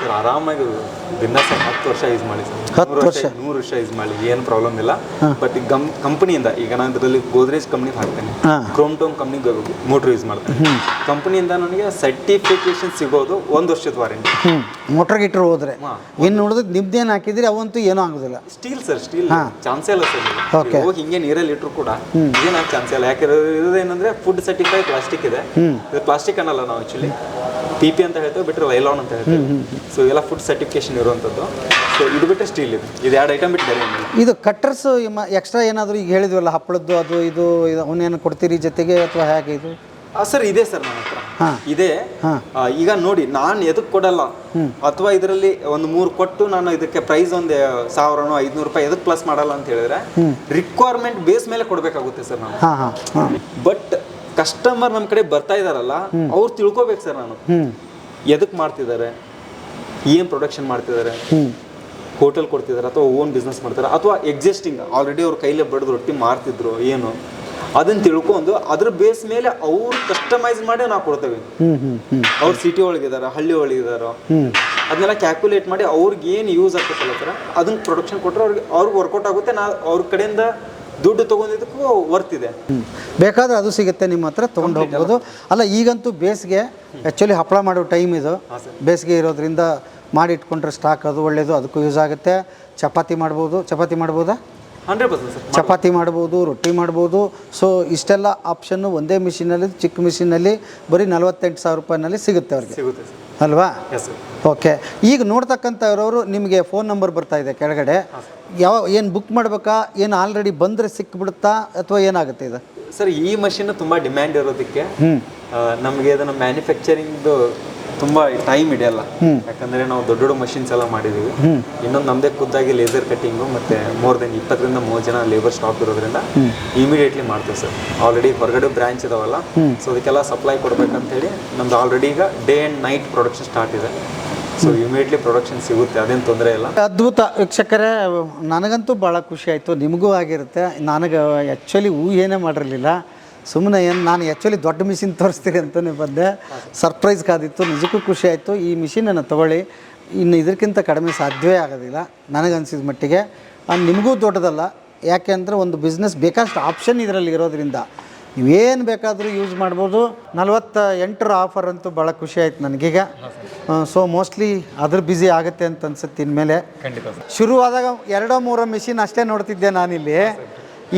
ಸರ್ ಆರಾಮಾಗಿ ದಿನ ಸರ್ ಹತ್ತು ವರ್ಷ ಯೂಸ್ ಮಾಡಿ ಸರ್. ನೂರು ವರ್ಷ? ನೂರು ವರ್ಷ ಯೂಸ್ ಮಾಡಿ ಏನು ಪ್ರಾಬ್ಲಮ್ ಇಲ್ಲ. ಬಟ್ ಈ ಗಮ್ ಕಂಪನಿಯಿಂದ ಈಗ ನಾನು ಇದರಲ್ಲಿ ಗೋದ್ರೇಜ್ ಕಂಪ್ನಿ ಹಾಕ್ತೇನೆ. Crompton company motor use ಮಾಡ್ತೇನೆ. ಕಂಪನಿಯಿಂದ ನನಗೆ ಸರ್ಟಿಫಿಕೇಶನ್ ಸಿಗೋದು ಒಂದು ವರ್ಷದ ವಾರಂಟಿ ಮೋಟರ್ ಗಿಟ್ರ್ ಹೋದ್ರೆ. ಇನ್ನು ಉಳಿದದ್ದು ನಿಮ್ದೇನು ಹಾಕಿದ್ರೆ ಅವಂತೂ ಏನೂ ಆಗೋದಿಲ್ಲ. Steel sir steel. ಚಾನ್ಸೇ ಇಲ್ಲ ಸರ್. ಹೋಗಿ ಹಿಂಗೆ ನೀರಲ್ಲಿ ಇಟ್ಟರು ಕೂಡ ಏನಾಗ ಚಾನ್ಸ್ ಇಲ್ಲ. ಯಾಕೆ ಇರೋದೇನಂದ್ರೆ ಫುಡ್ ಸರ್ಟಿಫೈ ಪ್ಲಾಸ್ಟಿಕ್ ಇದೆ. ಇದು ಪ್ಲಾಸ್ಟಿಕ್ ಅನ್ನಲ್ಲ ನಾವು ಆಕ್ಚುಲಿ ಪಿಪಿ ಪಿ ಅಂತ ಹೇಳ್ತೇವೆ ಬಿಟ್ಟರೆ ಲೈಲಾನ್ ಅಂತ ಹೇಳ್ತೇವೆ. ಸೊ ಎಲ್ಲ ಫುಡ್ ಸರ್ಟಿಫಿಕೇಶನ್ ಇರುವಂಥದ್ದು. ಸೊ ಇದು ಬಿಟ್ಟರೆ ಸ್ಟೀಲ್ ಇದು. ಇದು ಎರಡು ಐಟಮ್ ಬಿಟ್ಟು ಬೇರೆ ಏನಿಲ್ಲ ಇದು ಕಟ್ಟರ್ಸ್ ಎಕ್ಸ್ಟ್ರಾ ಏನಾದರೂ ಈಗ ಹೇಳಿದ್ವಲ್ಲ ಹಪ್ಪಳದ್ದು ಅದು ಇದು ಇದು ಅವನ್ನೇನು ಕೊಡ್ತೀರಿ ಜೊತೆಗೆ ಅಥವಾ ಹೇಗೆ ಇದು? ಸರ್ ಇದೆ ಸರ್ ನನ್ನ ಹತ್ರ. ಹಾ. ಇದೆ. ಹಾ. ಆ, ಈಗ ನೋಡಿ ನಾನು ಎದಕ್ಕೆ ಕೊಡಲ್ಲ? ಅಥವಾ ಇದರಲ್ಲಿ ಒಂದು ಮೂರು ಕೊಟ್ಟು ನಾನು ಇದಕ್ಕೆ ಪ್ರೈಸ್ ಒಂದು ಸಾವಿರನೋ ಐದುನೂರು ರೂಪಾಯಿ ಎದಕ್ಕೆ ಪ್ಲಸ್ ಮಾಡಲ್ಲ ಅಂತ ಹೇಳಿದ್ರೆ ರಿಕ್ವೈರ್ಮೆಂಟ್ ಬೇಸ್ ಮೇಲೆ ಕೊಡಬೇಕಾಗುತ್ತೆ ಸರ್ ನಾನು. ಹಾಂ ಹಾಂ ಹಾಂ. ಬಟ್ ಕಸ್ಟಮರ್ ನಮ್ಮ ಕಡೆ ಬರ್ತಾ ಇದಾರಲ್ಲ ಅವ್ರು ತಿಳ್ಕೊಬೇಕು ಸರ್ ನಾನು. ಹ್ಞೂ ಎದಕ್ಕೆ ಮಾಡ್ತಿದ್ದಾರೆ? ಏನು ಪ್ರೊಡಕ್ಷನ್ ಮಾಡ್ತಿದ್ದಾರೆ ಹೋಟೆಲ್ ಕೊಡ್ತಿದ್ದಾರೆ ಅಥವಾ ಓನ್ ಬಿಸ್ನೆಸ್ ಮಾಡ್ತಾರೆ ಅಥವಾ ಎಕ್ಸಿಸ್ಟಿಂಗ್ ಆಲ್ರೆಡಿ ಅವ್ರ ಕೈಲೇ ಬಡ್ದು ರೊಟ್ಟಿ ಮಾರ್ತಿದ್ರು ಏನು? ಅದನ್ನ ತಿಳ್ಕೊಂಡು ಅದ್ರ ಬೇಸ್ ಮೇಲೆ ಅವ್ರು ಕಸ್ಟಮೈಸ್ ಮಾಡಿ ನಾವು ಕೊಡ್ತೇವೆ. ಅವ್ರ ಸಿಟಿ ಒಳಗಿದಾರ ಹಳ್ಳಿ ಒಳಗಿದಾರೋ ಅದನ್ನೆಲ್ಲ ಕ್ಯಾಲ್ಕುಲೇಟ್ ಮಾಡಿ ಅವ್ರಿಗೆ ಏನು ಯೂಸ್ ಆಗ್ತೈತಲ್ಲ ಸರ್ ಅದನ್ನ ಪ್ರೊಡಕ್ಷನ್ ಕೊಟ್ಟರೆ ಅವ್ರಿಗೆ ಅವ್ರಿಗೆ ವರ್ಕೌಟ್ ಆಗುತ್ತೆ ನಾ ಅವ್ರ ಕಡೆಯಿಂದ ದುಡ್ಡು ತೊಗೊಂಡಿದ್ದಕ್ಕೂ ವರ್ತ್ ಇದೆ. ಬೇಕಾದ್ರೆ ಅದು ಸಿಗುತ್ತೆ ನಿಮ್ಮ ಹತ್ರ ತೊಗೊಂಡು ಹೋಗ್ಬೋದು. ಅಲ್ಲ. ಈಗಂತೂ ಬೇಸಿಗೆ ಆ್ಯಕ್ಚುಲಿ ಹಪ್ಪಳ ಮಾಡೋ ಟೈಮ್ ಇದು. ಬೇಸಿಗೆ ಇರೋದ್ರಿಂದ ಮಾಡಿ ಇಟ್ಕೊಂಡ್ರೆ ಸ್ಟಾಕ್ ಅದು ಒಳ್ಳೆಯದು ಅದಕ್ಕೂ ಯೂಸ್ ಆಗುತ್ತೆ. ಚಪಾತಿ ಮಾಡ್ಬೋದು. ಚಪಾತಿ ಮಾಡ್ಬೋದಾ? Hundred percent sir. ಚಪಾತಿ ಮಾಡ್ಬೋದು ರೊಟ್ಟಿ ಮಾಡ್ಬೋದು. ಸೊ ಇಷ್ಟೆಲ್ಲ ಆಪ್ಷನ್ನು ಒಂದೇ ಮಿಷಿನಲ್ಲಿ ಚಿಕ್ಕ ಮಿಷಿನಲ್ಲಿ ಬರೀ ನಲವತ್ತೆಂಟು ಸಾವಿರ ರೂಪಾಯಿನಲ್ಲಿ ಸಿಗುತ್ತೆ ಅವ್ರಿಗೆ. ಸಿಗುತ್ತೆ ಅಲ್ವಾ? ಓಕೆ ಈಗ ನೋಡ್ತಕ್ಕಂಥವ್ರವರು ನಿಮಗೆ ಫೋನ್ ನಂಬರ್ ಬರ್ತಾ ಇದೆ ಕೆಳಗಡೆ. ಯಾವ ಏನು ಬುಕ್ ಮಾಡ್ಬೇಕಾ? ಏನು ಆಲ್ರೆಡಿ ಬಂದರೆ ಸಿಕ್ಬಿಡುತ್ತಾ? ಅಥವಾ ಏನಾಗುತ್ತೆ ಇದು? ಸರ್ ಈ ಮಷಿನ್ ತುಂಬ ಡಿಮ್ಯಾಂಡ್ ಇರೋದಕ್ಕೆ ಹ್ಞೂ ನಮಗೆ ಅದನ್ನು ಮ್ಯಾನುಫ್ಯಾಕ್ಚರಿಂಗ್ದು ತುಂಬಾ ಟೈಮ್ ಹಿಡಿಯಲ್ಲ. ಯಾಕಂದ್ರೆ ನಾವು ದೊಡ್ಡ ದೊಡ್ಡ ಮಷಿನ್ಸ್ ಎಲ್ಲ ಮಾಡಿದೀವಿ. ಇನ್ನೊಂದು ನಮ್ದೇ ಖುದ್ದಾಗಿ ಲೇಸರ್ ಕಟ್ಟಿಂಗು ಮತ್ತೆ ಮೋರ್ ದೆನ್ ಇಪ್ಪತ್ತರಿಂದ ಮೂವತ್ತು ಜನ ಲೇಬರ್ ಸ್ಟಾಕ್ ಇರೋದ್ರಿಂದ ಇಮಿಡಿಯೇಟ್ಲಿ ಮಾಡ್ತೀವಿ ಸರ್ ಆಲ್ರೆಡಿ ಹೊರಗಡೆ ಬ್ರಾಂಚ್ ಇದಾವಲ್ಲ ಸೊ ಅದಕ್ಕೆಲ್ಲ ಸಪ್ಲೈ ಕೊಡ್ಬೇಕಂತ ಹೇಳಿ ನಮ್ದು ಆಲ್ರೆಡಿ ಈಗ day and night production start ಇದೆ. ಸೊ ಇಮಿಡಿಯೇಟ್ಲಿ ಪ್ರೊಡಕ್ಷನ್ ಸಿಗುತ್ತೆ ಅದೇನು ತೊಂದರೆ ಇಲ್ಲ. ಅದ್ಭುತ ವೀಕ್ಷಕರೇ ನನಗಂತೂ ಭಾಳ ಖುಷಿ ಆಯಿತು ನಿಮಗೂ ಆಗಿರುತ್ತೆ. ನನಗೆ ಆ್ಯಕ್ಚುಲಿ ಊಹೆನೇ ಮಾಡಿರಲಿಲ್ಲ. ಸುಮ್ಮನೆ ಏನು ನಾನು ಆ್ಯಕ್ಚುಲಿ ದೊಡ್ಡ ಮಿಷಿನ್ ತೋರಿಸ್ತೀರಿ ಅಂತಲೇ ಬಂದೆ. ಸರ್ಪ್ರೈಸ್ ಕಾದಿತ್ತು ನಿಜಕ್ಕೂ ಖುಷಿ ಆಯಿತು. ಈ ಮಿಷಿನನ್ನು ತೊಗೊಳ್ಳಿ. ಇನ್ನು ಇದಕ್ಕಿಂತ ಕಡಿಮೆ ಸಾಧ್ಯವೇ ಆಗೋದಿಲ್ಲ. ನನಗನ್ಸಿದ ಮಟ್ಟಿಗೆ. ಅದು ನಿಮಗೂ ದೊಡ್ಡದಲ್ಲ. ಯಾಕೆ ಅಂದರೆ ಒಂದು ಬಿಸ್ನೆಸ್ ಬೇಕಷ್ಟು ಆಪ್ಷನ್ ಇದರಲ್ಲಿ ಇರೋದ್ರಿಂದ. ನೀವೇನು ಬೇಕಾದರೂ ಯೂಸ್ ಮಾಡ್ಬೋದು. ನಲವತ್ತ ಎಂಟರ ಆಫರ್ ಅಂತೂ ಭಾಳ ಖುಷಿ ಆಯ್ತು ನನಗೀಗ. ಸೊ ಮೋಸ್ಟ್ಲಿ ಅದ್ರ ಬ್ಯುಸಿ ಆಗುತ್ತೆ ಅಂತ ಅನ್ಸುತ್ತೆ ಇನ್ಮೇಲೆ. ಶುರುವಾದಾಗ ಎರಡೋ ಮೂರೋ ಮಿಷಿನ್ ಅಷ್ಟೇ ನೋಡ್ತಿದ್ದೆ ನಾನಿಲ್ಲಿ.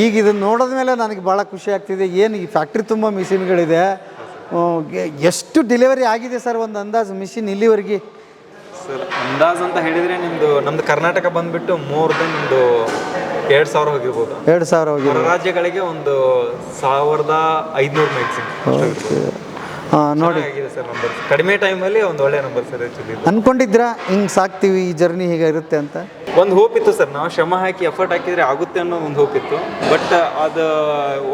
ಈಗ ಇದನ್ನು ನೋಡಿದ ಮೇಲೆ ನನಗೆ ಭಾಳ ಖುಷಿ ಆಗ್ತಿದೆ. ಏನು ಈ ಫ್ಯಾಕ್ಟ್ರಿ ತುಂಬ ಮಿಷಿನ್ಗಳಿದೆ. ಎಷ್ಟು ಡೆಲಿವರಿ ಆಗಿದೆ ಸರ್ ಒಂದು ಅಂದಾಜು ಮಿಷಿನ್ ಇಲ್ಲಿವರೆಗೆ? ಸರ್ ಅಂದಾಜು ಅಂತ ಹೇಳಿದ್ರೆ ನಿಮ್ಮದು ನಮ್ದು ಕರ್ನಾಟಕ ಬಂದ್ಬಿಟ್ಟು ಮೋರ್ ದೆನ್ ನಿಮ್ದು ಎರಡ್ ಸಾವಿರ ಹೋಗಿರ್ಬೋದು. ಎರಡು ಸಾವಿರ ಹೋಗಿ ರಾಜ್ಯಗಳಿಗೆ ಒಂದು ಸಾವಿರದ ಐದುನೂರು ಮೆಡಿಸಿನ್ ನೋಡಿ. ಸರ್ ನಂಬರ್ ಕಡಿಮೆ ಟೈಮಲ್ಲಿ ಒಂದು ಒಳ್ಳೆ ನಂಬರ್ ಸರ್ ಆ್ಯಕ್ಚುಲಿ ಹಿಂಗ್ ಹಿಂಗೆ ಸಾಕ್ತೀವಿ ಈ ಜರ್ನಿ ಹೀಗೆ ಇರುತ್ತೆ ಅಂತ? ಒಂದು ಹೋಪ್ ಇತ್ತು ಸರ್. ನಾವು ಶ್ರಮ ಹಾಕಿ ಎಫರ್ಟ್ ಹಾಕಿದ್ರೆ ಆಗುತ್ತೆ ಅನ್ನೋ ಒಂದು ಹೋಪ್ ಇತ್ತು. ಬಟ್ ಅದು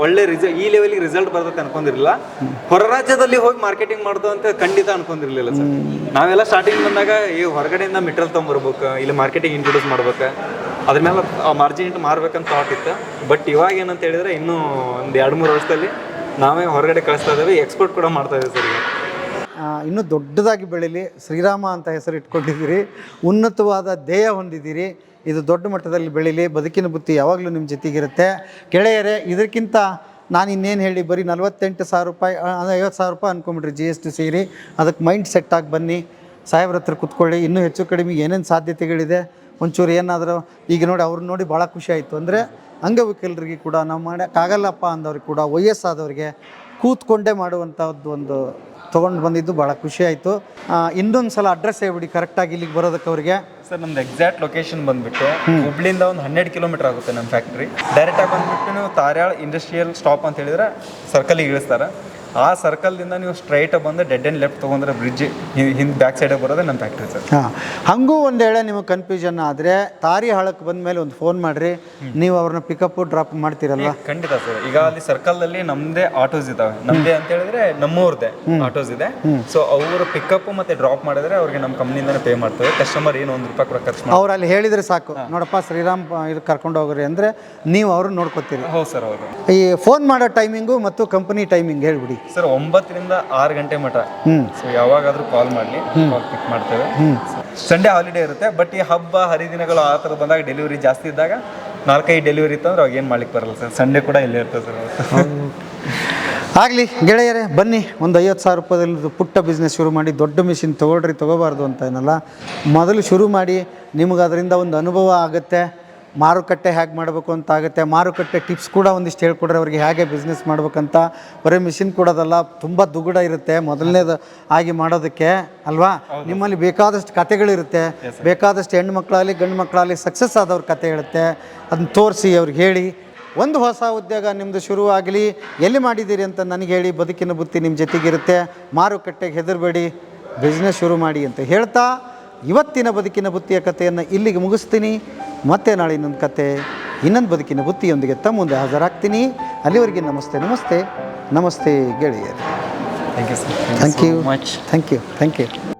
ಒಳ್ಳೆ ಈ ಲೆವೆಲ್ಗೆ ರಿಸಲ್ಟ್ ಬರ್ತದೆ ಅನ್ಕೊಂಡಿರಲಿಲ್ಲ. ಹೊರ ರಾಜ್ಯದಲ್ಲಿ ಹೋಗಿ ಮಾರ್ಕೆಟಿಂಗ್ ಮಾಡೋದು ಅಂತ ಖಂಡಿತ ಅನ್ಕೊಂಡಿರ್ಲಿಲ್ಲ ಸರ್. ನಾವೆಲ್ಲ ಸ್ಟಾರ್ಟಿಂಗ್ ಬಂದಾಗ ಈ ಹೊರಗಡೆಯಿಂದ ಮೆಟೀರಿಯಲ್ ತೊಗೊಂಬರ್ಬೇಕು ಇಲ್ಲಿ ಮಾರ್ಕೆಟಿಂಗ್ ಇಂಟ್ರೊಡ್ಯೂಸ್ ಮಾಡ್ಬೇಕು. ಅದ್ರ ಮೇಲೆ ಮಾರ್ಜಿನ್ ಇಟ್ಟು ಮಾರ್ಬೇಕಂತ ಥಾಟ್ ಇತ್ತು. ಬಟ್ ಇವಾಗ ಏನಂತ ಹೇಳಿದ್ರೆ ಇನ್ನೂ ಒಂದು ಎರಡು ಮೂರು ವರ್ಷದಲ್ಲಿ ನಾವೇ ಹೊರಗಡೆ ಕಳಿಸ್ತಾ ಇದ್ದೀವಿ ಎಕ್ಸ್ಪೋರ್ಟ್ ಕೂಡ ಮಾಡ್ತಾ ಇದ್ದೀವಿ ಸರ್ ಇನ್ನೂ ದೊಡ್ಡದಾಗಿ ಬೆಳೀಲಿ, ಶ್ರೀರಾಮ ಅಂತ ಹೆಸರು ಇಟ್ಕೊಂಡಿದ್ದೀರಿ, ಉನ್ನತವಾದ ಧ್ಯೇಯ ಹೊಂದಿದ್ದೀರಿ, ಇದು ದೊಡ್ಡ ಮಟ್ಟದಲ್ಲಿ ಬೆಳೀಲಿ, ಬದುಕಿನ ಬುತ್ತಿ ಯಾವಾಗಲೂ ನಿಮ್ಮ ಜೊತೆಗಿರುತ್ತೆ. ಗೆಳೆಯರೇ, ಇದಕ್ಕಿಂತ ನಾನು ಇನ್ನೇನು ಹೇಳಿ, ಬರೀ ನಲ್ವತ್ತೆಂಟು ಸಾವಿರ ರೂಪಾಯಿ ಐವತ್ತು ಸಾವಿರ ರೂಪಾಯಿ ಅಂದ್ಕೊಂಬಿಟ್ರಿ ಜಿ ಎಸ್ ಟಿ ಸೇರಿ. ಅದಕ್ಕೆ ಮೈಂಡ್ ಸೆಟ್ ಆಗಿ ಬನ್ನಿ. ಸಾಹೇಬ್ರ ಹತ್ರ ಕೂತ್ಕೊಳ್ಳಿ. ಇನ್ನೂ ಹೆಚ್ಚು ಕಡಿಮೆ ಏನೇನು ಸಾಧ್ಯತೆಗಳಿದೆ? ಒಂಚೂರು ಏನಾದರೂ, ಈಗ ನೋಡಿ ಅವ್ರನ್ನ ನೋಡಿ ಭಾಳ ಖುಷಿ ಆಯಿತು. ಅಂದರೆ ಅಂಗವಿಕಲರಿಗೆ ಕೂಡ ನಾವು ಮಾಡೋಕ್ಕಾಗಲ್ಲಪ್ಪ ಅಂದವ್ರಿಗೆ ಕೂಡ ವಯಸ್ಸಾದವ್ರಿಗೆ ಕೂತ್ಕೊಂಡೇ ಮಾಡುವಂಥದ್ದು ಒಂದು ತೊಗೊಂಡು ಬಂದಿದ್ದು ಭಾಳ ಖುಷಿ ಆಯಿತು. ಇನ್ನೊಂದು ಸಲ ಅಡ್ರೆಸ್ ಹೇಳ್ಬಿಡಿ ಕರೆಕ್ಟಾಗಿ ಇಲ್ಲಿಗೆ ಬರೋದಕ್ಕೆ ಅವರಿಗೆ. ಸರ್ ನಮ್ದು ಎಕ್ಸಾಕ್ಟ್ ಲೊಕೇಶನ್ ಬಂದ್ಬಿಟ್ಟು ಹುಬ್ಳಿಂದ ಒಂದು ಹನ್ನೆರಡು ಕಿಲೋಮೀಟರ್ ಆಗುತ್ತೆ ನಮ್ಮ ಫ್ಯಾಕ್ಟ್ರಿ ಡೈರೆಕ್ಟ್ ಆಗಿ ಬಂದ್ಬಿಟ್ಟು ನೀವು ತಾರ್ಯಾಳ್ ಇಂಡಸ್ಟ್ರಿಯಲ್ ಸ್ಟಾಪ್ ಅಂತ ಹೇಳಿದ್ರೆ ಸರ್ಕಲ್ಗೆ ಇಳಿಸ್ತಾರೆ. ಆ ಸರ್ಕಲ್ದಿಂದ ನೀವು ಸ್ಟ್ರೈಟ್ ಬಂದು ಡೆಡ್ ಆ್ಯಂಡ್ ಲೆಫ್ಟ್ ತೊಗೊಂಡ್ರೆ ಬ್ರಿಡ್ಜ್ ಹಿಂದೆ ಬ್ಯಾಕ್ ಸೈಡಿಗೆ ಬರೋದೇ ನಮ್ಮ ಫ್ಯಾಕ್ಟ್ರಿ ಸರ್. ಹಾಂ ಹಾಗೂ ಒಂದು ವೇಳೆ ನಿಮಗೆ ಕನ್ಫ್ಯೂಷನ್ ಆದರೆ ತಾರಿ ಹಾಳಕ್ಕೆ ಬಂದ ಮೇಲೆ ಒಂದು ಫೋನ್ ಮಾಡಿರಿ. ನೀವು ಅವ್ರನ್ನ ಪಿಕಪ್ ಡ್ರಾಪ್ ಮಾಡ್ತೀರಲ್ಲ ಖಂಡಿತ ಸರ್. ಈಗ ಅಲ್ಲಿ ಸರ್ಕಲ್ ಅಲ್ಲಿ ನಮ್ದೇ ಆಟೋಸ್ ಇದ್ದಾವೆ ನಮ್ದೇ ಅಂತ ಹೇಳಿದ್ರೆ ನಮ್ಮವ್ರದ್ದೇ ಆಟೋಸ್ ಇದೆ. ಸೊ ಅವರು ಪಿಕಪ್ ಮತ್ತೆ ಡ್ರಾಪ್ ಮಾಡಿದ್ರೆ ಅವ್ರಿಗೆ ನಮ್ಮ ಕಂಪ್ನಿಯಿಂದನೇ ಪೇ ಮಾಡ್ತೇವೆ. ಕಸ್ಟಮರ್ ಏನು ಒಂದು ರೂಪಾಯಿ ಕೂಡ ಖರ್ಚು ಮಾಡಿ ಅವ್ರು ಅಲ್ಲಿ ಹೇಳಿದ್ರೆ ಸಾಕು. ನೋಡಪ್ಪ ಶ್ರೀರಾಮ್ ಇದು ಕರ್ಕೊಂಡು ಹೋಗ್ರಿ ಅಂದರೆ ನೀವು ಅವ್ರು ನೋಡ್ಕೊತೀರಿ. ಹೌದು ಸರ್ ಅವರು ಈ ಫೋನ್ ಮಾಡೋ ಟೈಮಿಂಗು ಮತ್ತು ಕಂಪನಿ ಟೈಮಿಂಗ್ ಹೇಳ್ಬಿಡಿ. ಸರ್ ಒಂಬತ್ತರಿಂದ ಆರು ಗಂಟೆ ಮಟ ಸೊ ಯಾವಾಗಾದ್ರೂ ಕಾಲ್ ಮಾಡಲಿ. ಪಿಕ್ ಮಾಡ್ತೇವೆ. ಸಂಡೇ ಹಾಲಿಡೇ ಇರುತ್ತೆ ಬಟ್ ಈ ಹಬ್ಬ ಹರಿದಿನಗಳು ಆ ಥರ ಬಂದಾಗ ಡೆಲಿವರಿ ಜಾಸ್ತಿ ಇದ್ದಾಗ ನಾಲ್ಕೈದು ಡೆಲಿವರಿ ಇತ್ತಂದ್ರೆ ಅವಾಗ ಏನು ಮಾಡ್ಲಿಕ್ಕೆ ಬರಲ್ಲ ಸರ್. ಸಂಡೇ ಕೂಡ ಇಲ್ಲೇ ಇರ್ತದೆ ಸರ್. ಆಗಲಿ ಗೆಳೆಯರೇ ಬನ್ನಿ ಒಂದು ಐವತ್ತು ಸಾವಿರ ರೂಪಾಯಿದಲ್ಲಿ ಪುಟ್ಟ ಬಿಸ್ನೆಸ್ ಶುರು ಮಾಡಿ ದೊಡ್ಡ ಮಿಷಿನ್ ತೊಗೊಳ್ರಿ ತೊಗೋಬಾರ್ದು ಅಂತ ಏನಲ್ಲ. ಮೊದಲು ಶುರು ಮಾಡಿ ನಿಮಗೆ ಅದರಿಂದ ಒಂದು ಅನುಭವ ಆಗುತ್ತೆ ಮಾರುಕಟ್ಟೆ ಹೇಗೆ ಮಾಡಬೇಕು ಅಂತ ಆಗುತ್ತೆ ಮಾರುಕಟ್ಟೆ ಟಿಪ್ಸ್ ಕೂಡ ಒಂದಿಷ್ಟು ಹೇಳ್ಕೊಡ್ರೆ ಅವ್ರಿಗೆ ಹೇಗೆ ಬಿಸ್ನೆಸ್ ಮಾಡ್ಬೇಕಂತ. ಬರೀ ಮಿಷಿನ್ ಕೊಡೋದಲ್ಲ ತುಂಬ ದುಗುಡ ಇರುತ್ತೆ ಮೊದಲನೇದು ಆಗಿ ಮಾಡೋದಕ್ಕೆ ಅಲ್ವಾ? ನಿಮ್ಮಲ್ಲಿ ಬೇಕಾದಷ್ಟು ಕತೆಗಳಿರುತ್ತೆ ಬೇಕಾದಷ್ಟು ಹೆಣ್ಣು ಮಕ್ಕಳಾಗಲಿ ಗಂಡು ಮಕ್ಕಳಾಗಲಿ ಸಕ್ಸಸ್ ಆದವ್ರ ಕತೆ ಹೇಳುತ್ತೆ ಅದನ್ನ ತೋರಿಸಿ ಅವ್ರಿಗೆ ಹೇಳಿ ಒಂದು ಹೊಸ ಉದ್ಯೋಗ ನಿಮ್ಮದು ಶುರುವಾಗಲಿ ಎಲ್ಲಿ ಮಾಡಿದ್ದೀರಿ ಅಂತ ನನಗೆ ಹೇಳಿ ಬದುಕಿನ ಬುತ್ತಿ ನಿಮ್ಮ ಜೊತೆಗಿರುತ್ತೆ. ಮಾರುಕಟ್ಟೆಗೆ ಹೆದರಬೇಡಿ ಬಿಸ್ನೆಸ್ ಶುರು ಮಾಡಿ ಅಂತ ಹೇಳ್ತಾ ಇವತ್ತಿನ ಬದುಕಿನ ಬುತ್ತಿಯ ಕಥೆಯನ್ನು ಇಲ್ಲಿಗೆ ಮುಗಿಸ್ತೀನಿ. ಮತ್ತೆ ನಾಳೆ ಇನ್ನೊಂದು ಕತೆ ಇನ್ನೊಂದು ಬದುಕಿನ ಬುತ್ತಿಯೊಂದಿಗೆ ತಮ್ಮ ಮುಂದೆ ಹಾಜರಾಗ್ತೀನಿ. ಅಲ್ಲಿವರೆಗೆ ನಮಸ್ತೆ ನಮಸ್ತೆ. ನಮಸ್ತೆ ಗೆಳೆಯರು. Thank you sir thank you much thank you thank you